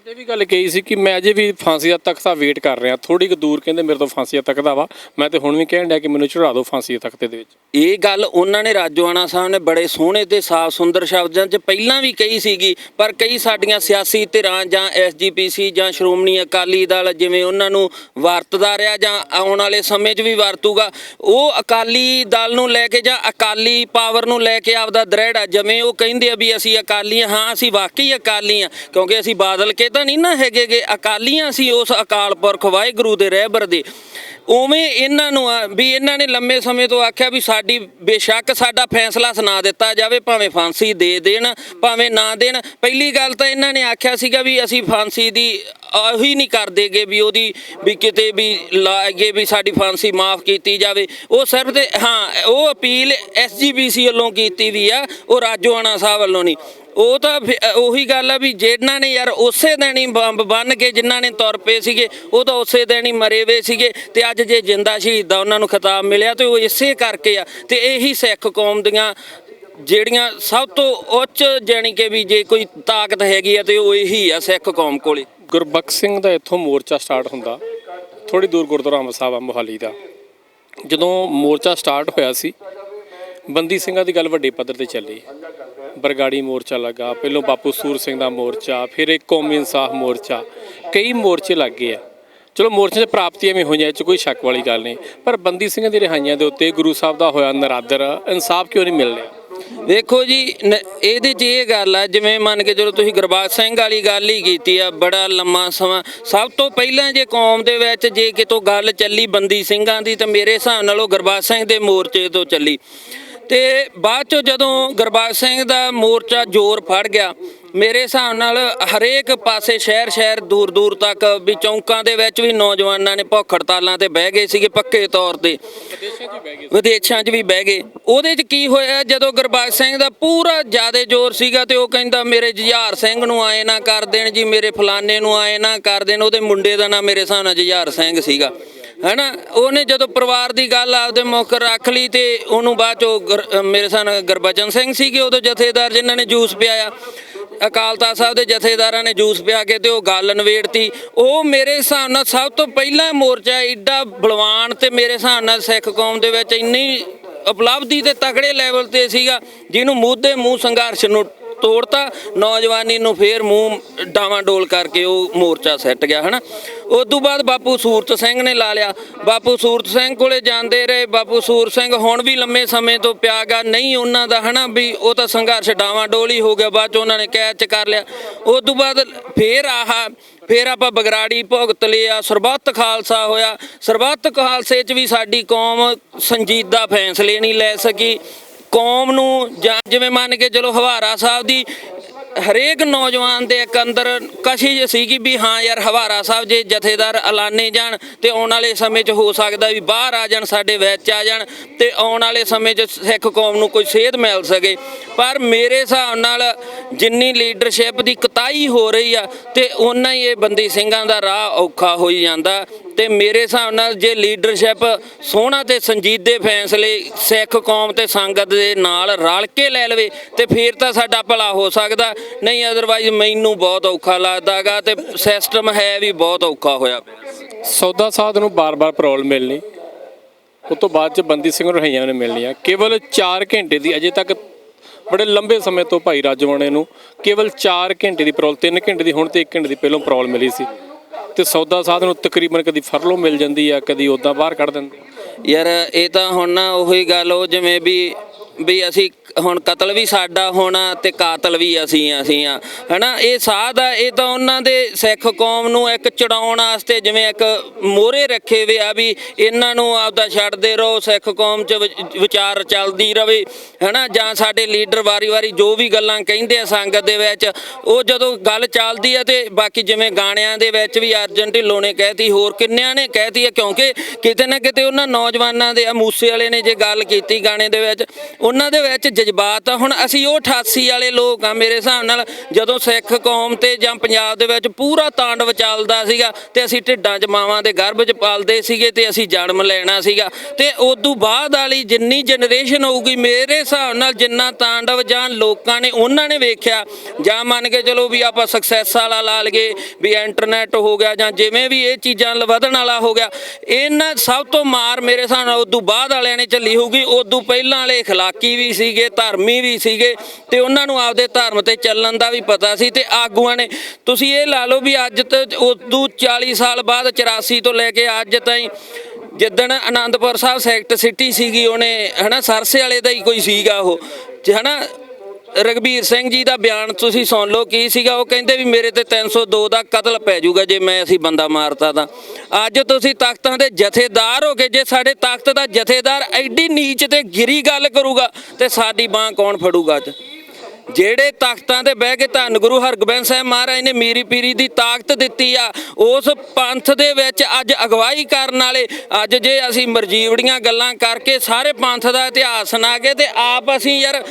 ਉਹਨਾਂ ਨੇ ਵੀ ਗੱਲ ਕਹੀ ਸੀ ਕਿ ਮੈਂ ਅਜੇ ਵੀ ਫਾਂਸੀ ਦਾ ਤਖਤਾ ਵੇਟ ਕਰ ਰਿਹਾ। ਥੋੜੀ ਕੁ ਦੂਰ ਕਹਿੰਦੇ ਮੇਰੇ ਤੋਂ ਫਾਂਸੀ ਦਾ ਤਖਤਾ ਵਾ। ਮੈਂ ਤੇ ਹੁਣ ਵੀ ਕਹਿਣ ਡਿਆ ਕਿ ਮੈਨੂੰ ਚੜਾ ਦਿਓ ਫਾਂਸੀ ਦੇ ਤਖਤੇ ਦੇ ਵਿੱਚ। ਇਹ ਗੱਲ ਉਹਨਾਂ ਨੇ ਰਾਜੋਆਣਾ ਸਾਹਿਬ ਨੇ ਬੜੇ ਸੋਹਣੇ ਤੇ ਸਾਫ਼ ਸੁੰਦਰ ਸ਼ਬਦਾਂ 'ਚ ਪਹਿਲਾਂ ਵੀ ਕਹੀ ਸੀਗੀ, ਪਰ ਕਈ ਸਾਡੀਆਂ ਸਿਆਸੀ ਧਿਰਾਂ ਜਾਂ ਐਸਜੀਪੀਸੀ ਜਾਂ ਸ਼੍ਰੋਮਣੀ ਅਕਾਲੀ ਦਲ ਜਿਵੇਂ ਉਹਨਾਂ ਨੂੰ ਵਰਤਦਾ ਰਿਹਾ ਜਾਂ ਆਉਣ ਵਾਲੇ ਸਮੇਂ 'ਚ ਵੀ ਵਰਤੂਗਾ, ਉਹ ਅਕਾਲੀ ਦਲ ਨੂੰ ਲੈ ਕੇ ਜਾਂ ਅਕਾਲੀ ਪਾਵਰ ਨੂੰ ਲੈ ਕੇ ਆਪਦਾ ਦ੍ਰਿੜ ਆ। ਜਿਵੇਂ ਉਹ ਕਹਿੰਦੇ ਆ ਵੀ ਅਸੀਂ ਅਕਾਲੀ ਹਾਂ ਹਾਂ ਅਸੀਂ ਵਾਕਈ ਅਕਾਲੀ ਆ ਕਿਉਂਕਿ ਅਸੀਂ ਬਾਦਲ ਕੇ ਤਾਂ ਨਹੀਂ ਨਾ ਹੈਗੇਗੇ ਅਕਾਲੀਆਂ ਸੀ ਉਸ ਅਕਾਲ ਪੁਰਖ ਵਾਹਿਗੁਰੂ ਦੇ ਰਹਿਬਰ ਦੇ। ਉਵੇਂ ਇਹਨਾਂ ਨੂੰ ਵੀ ਇਹਨਾਂ ਨੇ ਲੰਮੇ ਸਮੇਂ ਤੋਂ ਆਖਿਆ ਵੀ ਸਾਡੀ ਬੇਸ਼ੱਕ ਸਾਡਾ ਫੈਸਲਾ ਸੁਣਾ ਦਿੱਤਾ ਜਾਵੇ, ਭਾਵੇਂ ਫਾਂਸੀ ਦੇ ਦੇਣ, ਭਾਵੇਂ ਨਾ ਦੇਣ। ਪਹਿਲੀ ਗੱਲ ਤਾਂ ਇਹਨਾਂ ਨੇ ਆਖਿਆ ਸੀਗਾ ਵੀ ਅਸੀਂ ਫਾਂਸੀ ਦੀ ਉਹੀ ਨਹੀਂ ਕਰਦੇਗੇ ਵੀ ਉਹਦੀ, ਵੀ ਕਿਤੇ ਵੀ ਲਾਗੇ ਵੀ ਸਾਡੀ ਫਾਂਸੀ ਮਾਫ ਕੀਤੀ ਜਾਵੇ। ਉਹ ਸਿਰਫ ਤੇ, ਹਾਂ, ਉਹ ਅਪੀਲ ਐਸਜੀਪੀਸੀ ਵੱਲੋਂ ਕੀਤੀ ਵੀ ਆ, ਉਹ ਰਾਜੋਆਣਾ ਸਾਹਿਬ ਵੱਲੋਂ ਨਹੀਂ। ਉਹ ਤਾਂ ਫਿਰ ਉਹੀ ਗੱਲ ਆ ਵੀ ਜਿਹਨਾਂ ਨੇ ਯਾਰ ਉਸੇ ਦਿਨ ਹੀ ਬੰਬ ਬੰਨ ਕੇ ਜਿਨ੍ਹਾਂ ਨੇ ਤੁਰ ਪਏ ਸੀਗੇ, ਉਹ ਤਾਂ ਉਸੇ ਦਿਨ ਹੀ ਮਰੇ ਵੇ ਸੀਗੇ ਤੇ ਅੱਜ ਜੇ ਜਿੰਦਾ ਸ਼ਹੀਦਾਂ ਉਹਨਾਂ ਨੂੰ ਖਿਤਾਬ ਮਿਲਿਆ ਤੇ ਉਹ ਇਸੇ ਕਰਕੇ ਆ ਤੇ ਇਹੀ ਸਿੱਖ ਕੌਮ ਦੀਆਂ ਜਿਹੜੀਆਂ ਸਭ ਤੋਂ ਉੱਚ ਜਾਣੀ ਕਿ ਵੀ ਜੇ ਕੋਈ ਤਾਕਤ ਹੈਗੀ ਆ ਤੇ ਉਹ ਇਹੀ ਆ ਸਿੱਖ ਕੌਮ ਕੋਲੇ। ਗੁਰਬਖਸ਼ ਸਿੰਘ ਦਾ ਇੱਥੋਂ ਮੋਰਚਾ ਸਟਾਰਟ ਹੁੰਦਾ ਥੋੜੀ ਦੂਰ ਗੁਰਦੁਆਰਾ ਅੰਬ ਸਾਹਿਬ ਆ ਮੋਹਾਲੀ ਦਾ। ਜਦੋਂ ਮੋਰਚਾ ਸਟਾਰਟ ਹੋਇਆ ਸੀ ਬੰਦੀ ਸਿੰਘਾਂ ਦੀ ਗੱਲ ਵੱਡੇ ਪੱਧਰ ਤੇ ਚੱਲੀ। ਬਰਗਾੜੀ ਮੋਰਚਾ ਲੱਗਾ, ਪਹਿਲੋਂ ਬਾਪੂ ਸੂਰ ਸਿੰਘ ਦਾ ਮੋਰਚਾ, ਫਿਰ ਇੱਕ ਕੌਮੀ ਇਨਸਾਫ ਮੋਰਚਾ। ਕਈ ਮੋਰਚੇ ਲੱਗ ਗਏ ਆ। ਚਲੋ ਮੋਰਚੇ 'ਚ ਪ੍ਰਾਪਤੀਆਂ ਵੀ ਹੋਈਆਂ, ਇਹ 'ਚ ਕੋਈ ਸ਼ੱਕ ਵਾਲੀ ਗੱਲ ਨਹੀਂ। ਪਰ ਬੰਦੀ ਸਿੰਘਾਂ ਦੀ ਰਿਹਾਈਆਂ ਦੇ ਉੱਤੇ ਗੁਰੂ ਸਾਹਿਬ ਦਾ ਹੋਇਆ ਨਰਾਦਰ, ਇਨਸਾਫ ਕਿਉਂ ਨਹੀਂ ਮਿਲ ਰਿਹਾ ਦੇਖੋ ਜੀ, ਨ- ਇਹਦੇ 'ਚ ਇਹ ਗੱਲ ਆ, ਜਿਵੇਂ ਮੰਨ ਕੇ ਚਲੋ ਤੁਸੀਂ ਗੁਰਬਾਜ ਸਿੰਘ ਵਾਲੀ ਗੱਲ ਹੀ ਕੀਤੀ ਆ, ਬੜਾ ਲੰਮਾ ਸਮਾਂ। ਸਭ ਤੋਂ ਪਹਿਲਾਂ ਜੇ ਕੌਮ ਦੇ ਵਿੱਚ ਜੇ ਕਿਤੋਂ ਗੱਲ ਚੱਲੀ ਬੰਦੀ ਸਿੰਘਾਂ ਦੀ, ਤਾਂ ਮੇਰੇ ਹਿਸਾਬ ਨਾਲ ਉਹ ਗੁਰਬਾਜ ਸਿੰਘ ਦੇ ਮੋਰਚੇ ਤੋਂ ਚੱਲੀ। ਤੇ ਬਾਅਦ ਚੋਂ ਜਦੋਂ ਗੁਰਬਾਜ ਸਿੰਘ ਦਾ ਮੋਰਚਾ ਜ਼ੋਰ ਫੜ ਗਿਆ ਮੇਰੇ ਹਿਸਾਬ ਨਾਲ ਹਰੇਕ ਪਾਸੇ ਸ਼ਹਿਰ ਸ਼ਹਿਰ ਦੂਰ ਦੂਰ ਤੱਕ ਵੀ ਚੌਂਕਾਂ ਦੇ ਵਿੱਚ ਵੀ ਨੌਜਵਾਨਾਂ ਨੇ ਭੁੱਖ ਹੜਤਾਲਾਂ ਤੇ ਬਹਿ ਗਏ ਸੀਗੇ ਪੱਕੇ ਤੌਰ ਤੇ। ਵਿਦੇਸ਼ਾਂ 'ਚ ਵੀ ਬਹਿ ਗਏ ਉਹਦੇ 'ਚ ਕੀ ਹੋਇਆ ਜਦੋਂ ਗੁਰਬਾਜ ਸਿੰਘ ਦਾ ਪੂਰਾ ਜਿਆਦੇ ਜ਼ੋਰ ਸੀਗਾ ਤੇ ਉਹ ਕਹਿੰਦਾ ਮੇਰੇ ਜੁਝਾਰ ਸਿੰਘ ਨੂੰ ਆਏ ਨਾ ਕਰ ਦੇਣ ਜੀ ਮੇਰੇ ਫਲਾਣੇ ਨੂੰ ਆਏ ਨਾ ਕਰ ਦੇਣ। ਉਹਦੇ ਮੁੰਡੇ ਦਾ ਨਾਂ ਮੇਰੇ ਹਿਸਾਬ ਨਾਲ ਜੁਝਾਰ ਸਿੰਘ ਸੀਗਾ। ਹੈਨਾ? ਉਹਨੇ ਜਦੋਂ ਪਰਿਵਾਰ ਦੀ ਗੱਲ ਆਪਦੇ ਮੁੱਖ ਰੱਖ ਲਈ ਤੇ ਉਹਨੂੰ ਬਾਅਦ ਚੋਂ ਮੇਰੇ ਨਾਲ ਗੁਰਬਚਨ ਸਿੰਘ ਸੀਗੇ ਉਦੋਂ ਜਥੇਦਾਰ ਜਿਨ੍ਹਾਂ ਨੇ ਜੂਸ ਪਿਆਇਆ। ਅਕਾਲ ਤਖਤ ਸਾਹਿਬ ਦੇ ਜਥੇਦਾਰਾਂ ਨੇ ਜੂਸ ਪਿਆ ਕੇ ਤੇ ਉਹ ਗੱਲ ਨਵੇੜਤੀ ਉਹ ਮੇਰੇ ਹਿਸਾਬ ਨਾਲ ਸਭ ਤੋਂ ਪਹਿਲਾ ਮੋਰਚਾ ਏਡਾ ਬਲਵਾਨ ਤੇ ਮੇਰੇ ਹਿਸਾਬ ਨਾਲ ਸਿੱਖ ਕੌਮ ਦੇ ਵਿੱਚ ਇੰਨੀ ਉਪਲਬਧੀ ਤੇ ਤਕੜੇ ਲੈਵਲ ਤੇ ਸੀਗਾ, ਜਿਹਨੂੰ ਮੂੰਹ ਦੇ ਮੂੰਹ ਸੰਘਰਸ਼ ਨੂੰ ਤੋੜਤਾ, ਨੌਜਵਾਨੀ ਨੂੰ ਫੇਰ ਮੂੰਹ ਡਾਵਾਂਡੋਲ ਕਰਕੇ ਉਹ ਮੋਰਚਾ ਸੈੱਟ ਗਿਆ, ਹਨਾ? ਉਸ ਤੋਂ ਬਾਅਦ ਬਾਪੂ ਸੂਰਤ ਸਿੰਘ ਨੇ ਲਾ ਲਿਆ। ਬਾਪੂ ਸੂਰਤ ਸਿੰਘ ਕੋਲੇ ਜਾਂਦੇ ਰਹੇ। ਬਾਪੂ ਸੂਰਤ ਸਿੰਘ ਹੁਣ ਵੀ ਲੰਮੇ ਸਮੇਂ ਤੋਂ ਪਿਆਗਾ। ਨਹੀਂ ਉਹਨਾਂ ਦਾ, ਹਨਾ, ਵੀ ਉਹ ਤਾਂ ਸੰਘਰਸ਼ ਡਾਵਾਂ ਡੋਲ ਹੀ ਹੋ ਗਿਆ। ਬਾਅਦ ਚ ਉਹਨਾਂ ਨੇ ਕੈਚ ਕਰ ਲਿਆ। ਉਸ ਤੋਂ ਬਾਅਦ ਫੇਰ ਆਹ, ਫੇਰ ਆਪਾਂ ਬਗਰਾੜੀ ਭੁਗਤ ਲਿਆ। ਸਰਬੱਤ ਖਾਲਸਾ ਹੋਇਆ। ਸਰਬੱਤ ਖਾਲਸੇ 'ਚ ਵੀ ਸਾਡੀ ਕੌਮ ਸੰਜੀਦਾ ਫੈਸਲੇ ਨਹੀਂ ਲੈ ਸਕੀ। ਕੌਮ ਨੂੰ ਜਾਂ ਜਿਵੇਂ ਮੰਨ ਕੇ ਚਲੋ ਹਵਾਰਾ ਸਾਹਿਬ ਦੀ ਹਰੇਕ ਨੌਜਵਾਨ ਦੇ ਇੱਕ ਅੰਦਰ ਕਸ਼ਿਸ਼ ਸੀਗੀ ਵੀ ਹਾਂ ਯਾਰ ਹਵਾਰਾ ਸਾਹਿਬ ਜੇ ਜਥੇਦਾਰ ਐਲਾਨੇ ਜਾਣ ਤੇ ਆਉਣ ਵਾਲੇ ਸਮੇਂ 'ਚ ਹੋ ਸਕਦਾ ਵੀ ਬਾਹਰ ਆ ਜਾਣ, ਸਾਡੇ ਵਿੱਚ ਆ ਜਾਣ ਤੇ ਆਉਣ ਵਾਲੇ ਸਮੇਂ 'ਚ ਸਿੱਖ ਕੌਮ ਨੂੰ ਕੋਈ ਸੇਧ ਮਿਲ ਸਕੇ। ਪਰ ਮੇਰੇ ਹਿਸਾਬ ਨਾਲ ਜਿੰਨੀ ਲੀਡਰਸ਼ਿਪ ਦੀ ਕਤਾਈ ਹੋ ਰਹੀ ਆ ਤੇ ਓਨਾ ਹੀ ਇਹ ਬੰਦੀ ਸਿੰਘਾਂ ਦਾ ਰਾਹ ਔਖਾ ਹੋਈ ਜਾਂਦਾ ਤੇ ਮੇਰੇ ਹਿਸਾਬ ਨਾਲ ਜੇ ਲੀਡਰਸ਼ਿਪ ਸੋਹਣਾ ਤੇ ਸੰਜੀਦੇ ਫੈਸਲੇ ਸਿੱਖ ਕੌਮ ਤੇ ਸੰਗਤ ਦੇ ਨਾਲ ਰਲ ਕੇ ਲੈ ਲਵੇ ਤੇ ਫਿਰ ਤਾਂ ਸਾਡਾ ਭਲਾ ਹੋ ਸਕਦਾ। ਨਹੀਂ ਅਦਰਵਾਈਜ਼ ਮੈਨੂੰ ਬਹੁਤ ਔਖਾ ਲੱਗਦਾਗਾ ਤੇ ਸਿਸਟਮ ਹੈ ਵੀ ਬਹੁਤ ਔਖਾ ਹੋਇਆ ਪਿਆ। ਸੌਦਾ ਸਾਧ ਨੂੰ ਬਾਰ-ਬਾਰ ਪ੍ਰੋਬਲਮ ਮਿਲਣੀ ਉਸ ਤੋਂ ਬਾਅਦ ਚ ਬੰਦੀ ਸਿੰਘ ਨੂੰ ਰਹਾਈਆਂ ਨੇ ਮਿਲਣੀਆਂ। ਕੇਵਲ 4 ਘੰਟੇ ਦੀ ਅਜੇ ਤੱਕ ਬੜੇ ਲੰਬੇ ਸਮੇਂ ਤੋਂ ਭਾਈ ਰਾਜਵਾਨੇ ਨੂੰ ਕੇਵਲ 4 ਘੰਟੇ ਦੀ ਪ੍ਰੋਬਲਮ 3 ਘੰਟੇ ਦੀ ਹੁਣ ਤੇ 1 ਘੰਟੇ ਦੀ ਪਹਿਲਾਂ ਪ੍ਰੋਬਲਮ ਮਿਲੀ ਸੀ। ਤੇ ਸੌਦਾ ਸਾਧ ਨੂੰ ਤਕਰੀਬਨ ਕਦੀ ਫਰਲੋ ਮਿਲ ਜਾਂਦੀ ਆ ਕਦੀ ਉਦਾਂ ਬਾਹਰ ਕੱਢ ਦਿੰਦੇ ਯਾਰ ਇਹ ਤਾਂ ਹੁਣ ਨਾ ਉਹੀ ਗੱਲ ਉਹ ਜਿਵੇਂ ਵੀ ਵੀ ਅਸੀਂ ਹੁਣ ਕਤਲ ਵੀ ਸਾਡਾ ਹੋਣਾ ਤੇ ਕਾਤਲ ਵੀ ਅਸੀਂ ਅਸੀਂ ਆ। ਹਨਾ? ਇਹ ਸਾਧ ਆ, ਇਹ ਤਾਂ ਉਹਨਾਂ ਦੇ ਸਿੱਖ ਕੌਮ ਨੂੰ ਇੱਕ ਚੜਾਉਣ ਵਾਸਤੇ ਜਿਵੇਂ ਇੱਕ ਮੋਹਰੇ ਰੱਖੇ ਵੇ ਆ ਵੀ ਇਹਨਾਂ ਨੂੰ ਆਪਦਾ ਛੱਡਦੇ ਰਹੋ, ਸਿੱਖ ਕੌਮ 'ਚ ਵਿਚਾਰ ਚੱਲਦੀ ਰਵੇ, ਹਨਾ? ਜਾਂ ਸਾਡੇ ਲੀਡਰ ਵਾਰੀ-ਵਾਰੀ ਜੋ ਵੀ ਗੱਲਾਂ ਕਹਿੰਦੇ ਆ ਸੰਗਤ ਦੇ ਵਿੱਚ, ਉਹ ਜਦੋਂ ਗੱਲ ਚੱਲਦੀ ਆ ਤੇ ਬਾਕੀ ਜਿਵੇਂ ਗਾਣਿਆਂ ਦੇ ਵਿੱਚ ਵੀ ਅਰਜਨ ਢਿੱਲੋਂ ਨੇ ਕਹਿਤੀ, ਹੋਰ ਕਿੰਨਿਆਂ ਨੇ ਕਹਿਤੀ ਆ? ਕਿਉਂਕਿ ਕਿਤੇ ਨਾ ਕਿਤੇ ਉਹਨਾਂ ਨੌਜਵਾਨਾਂ ਦੇ ਆ, ਮੂਸੇ ਵਾਲੇ ਨੇ ਜੇ ਗੱਲ ਕੀਤੀ ਗਾਣੇ ਦੇ ਵਿੱਚ ਉਹਨਾਂ ਦੇ ਵਿੱਚ ਜਜ਼ਬਾਤ ਆ। ਹੁਣ ਅਸੀਂ ਉਹ 88 ਵਾਲੇ ਲੋਕ ਆ ਮੇਰੇ ਹਿਸਾਬ ਨਾਲ, ਜਦੋਂ ਸਿੱਖ ਕੌਮ ਤੇ ਜਾਂ ਪੰਜਾਬ ਦੇ ਵਿੱਚ ਪੂਰਾ ਤਾਂਡਵ ਚੱਲਦਾ ਸੀਗਾ ਤੇ ਅਸੀਂ ਢਿੱਡਾਂ 'ਚ ਮਾਵਾਂ ਦੇ ਗਰਭ 'ਚ ਪਾਲਦੇ ਸੀਗੇ ਤੇ ਅਸੀਂ ਜਨਮ ਲੈਣਾ ਸੀਗਾ। ਤੇ ਉਦੋਂ ਬਾਅਦ ਵਾਲੀ ਜਿੰਨੀ ਜਨਰੇਸ਼ਨ ਹੋਊਗੀ, ਮੇਰੇ ਹਿਸਾਬ ਨਾਲ ਜਿੰਨਾ ਤਾਂਡਵ ਜਾਂ ਲੋਕਾਂ ਨੇ ਉਹਨਾਂ ਨੇ ਵੇਖਿਆ, ਜਾਂ ਮੰਨ ਕੇ ਚਲੋ ਵੀ ਆਪਾਂ ਸਕਸੈਸ ਵਾਲਾ ਲਾ ਲਈਏ, ਵੀ ਇੰਟਰਨੈਟ ਹੋ ਗਿਆ ਜਾਂ ਜਿਵੇਂ ਵੀ ਇਹ ਚੀਜ਼ਾਂ ਵਧਣ ਵਾਲਾ ਹੋ ਗਿਆ, ਇਹਨਾਂ ਸਭ ਤੋਂ ਮਾਰ ਮੇਰੇ ਹਿਸਾਬ ਨਾਲ ਉਦੋਂ ਬਾਅਦ ਵਾਲਿਆਂ ਨੇ ਚੱਲੀ ਹੋਊਗੀ, ਉਦੋਂ ਪਹਿਲਾਂ ਵਾਲੇ ਵਿਸਾਕੀ ਵੀ ਸੀਗੇ, ਧਰਮੀ ਵੀ ਸੀਗੇ ਤੇ ਉਹਨਾਂ ਨੂੰ ਆਪਦੇ ਧਰਮ ਤੇ ਚੱਲਣ ਦਾ ਵੀ ਪਤਾ ਸੀ ਤੇ ਆਗੂਆਂ ਨੇ। ਤੁਸੀਂ ਇਹ ਲਾ ਲਓ ਵੀ ਅੱਜ ਤੋਂ ਉਦੋਂ 40 ਸਾਲ ਬਾਅਦ 84 ਤੋਂ ਲੈ ਕੇ ਅੱਜ ਤਾਈਂ ਜਿੱਦਣ ਆਨੰਦਪੁਰ ਸਾਹਿਬ ਸੈਕਟ ਸਿਟੀ ਸੀਗੀ, ਉਹਨੇ ਹਨਾ ਸਰਸੇ ਵਾਲੇ ਦਾ ਹੀ ਕੋਈ ਸੀਗਾ ਉਹ, ਹਨਾ? ਰਗਵੀਰ ਸਿੰਘ ਜੀ ਦਾ ਬਿਆਨ ਤੁਸੀਂ ਸੁਣ ਲਓ, ਕੀ ਸੀਗਾ? ਉਹ ਕਹਿੰਦੇ ਵੀ ਮੇਰੇ ਤੇ 302 ਦਾ ਕਤਲ ਪੈ ਜਾਊਗਾ ਜੇ ਮੈਂ ਅਸੀਂ ਬੰਦਾ ਮਾਰਤਾ ਤਾਂ। ਅੱਜ ਤੁਸੀਂ ਤਖਤਾਂ ਦੇ ਜਥੇਦਾਰ ਹੋ ਕੇ ਜੇ ਸਾਡੇ ਤਖਤ ਦਾ ਜਥੇਦਾਰ ਐਡੀ ਨੀਚ ਤੇ ਗਿਰੀ ਗੱਲ ਕਰੂਗਾ, ਤੇ ਸਾਡੀ ਬਾਹ ਕੌਣ ਫੜੂਗਾ ਅੱਜ? ਜਿਹੜੇ ਤਖਤਾਂ ਤੇ ਬਹਿ ਕੇ ਧੰਨ ਗੁਰੂ ਹਰਗੋਬਿੰਦ ਸਾਹਿਬ ਮਹਾਰਾਜ ਨੇ ਮੀਰੀ ਪੀਰੀ ਦੀ ਤਾਕਤ ਦਿੱਤੀ ਆ, ਉਸ ਪੰਥ ਦੇ ਵਿੱਚ ਅੱਜ ਅਗਵਾਈ ਕਰਨ ਵਾਲੇ, ਅੱਜ ਜੇ ਅਸੀਂ ਮਰਜੀਵੜੀਆਂ ਗੱਲਾਂ ਕਰਕੇ ਸਾਰੇ ਪੰਥ ਦਾ ਇਤਿਹਾਸ ਨਾ ਕੇ ਤੇ ਆਪ ਅਸੀਂ ਯਾਰ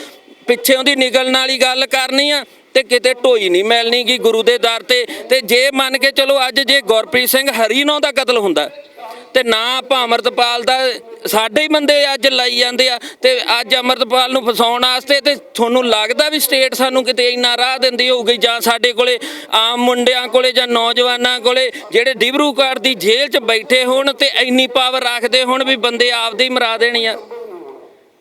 ਪਿੱਛੇ ਉਹਦੀ ਨਿਕਲਣ ਵਾਲੀ ਗੱਲ ਕਰਨੀ ਆ ਤੇ ਕਿਤੇ ਢੋਈ ਨਹੀਂ ਮਿਲਣੀ ਗੀ ਗੁਰੂ ਦੇ ਦਰ ਤੇ। ਤੇ ਜੇ ਮੰਨ ਕੇ ਚਲੋ ਅੱਜ ਜੇ ਗੁਰਪ੍ਰੀਤ ਸਿੰਘ ਹਰੀਨੋ ਦਾ ਕਤਲ ਹੁੰਦਾ, ਤੇ ਨਾ ਆਪਾਂ ਅਮਰਤਪਾਲ ਦਾ, ਸਾਡੇ ਹੀ ਬੰਦੇ ਅੱਜ ਲਾਈ ਜਾਂਦੇ ਆ, ਤੇ ਅੱਜ ਅਮਰਤਪਾਲ ਨੂੰ ਫਸਾਉਣ ਵਾਸਤੇ ਤੇ ਤੁਹਾਨੂੰ ਲੱਗਦਾ ਵੀ ਸਟੇਟ ਸਾਨੂੰ ਕਿਤੇ ਇੰਨਾ ਰਾਹ ਦਿੰਦੀ ਹੋਊਗੀ ਜਾਂ ਸਾਡੇ ਕੋਲੇ ਆਮ ਮੁੰਡਿਆਂ ਕੋਲੇ ਜਾਂ ਨੌਜਵਾਨਾਂ ਕੋਲੇ ਜਿਹੜੇ ਡਿਬਰੂਗੜ੍ਹ ਦੀ ਜੇਲ੍ਹ 'ਚ ਬੈਠੇ ਹੋਣ ਤੇ ਇੰਨੀ ਪਾਵਰ ਰੱਖਦੇ ਹੋਣ ਵੀ ਬੰਦੇ ਆਪਦੇ ਹੀ ਮਰਾ ਦੇਣੀ ਆ।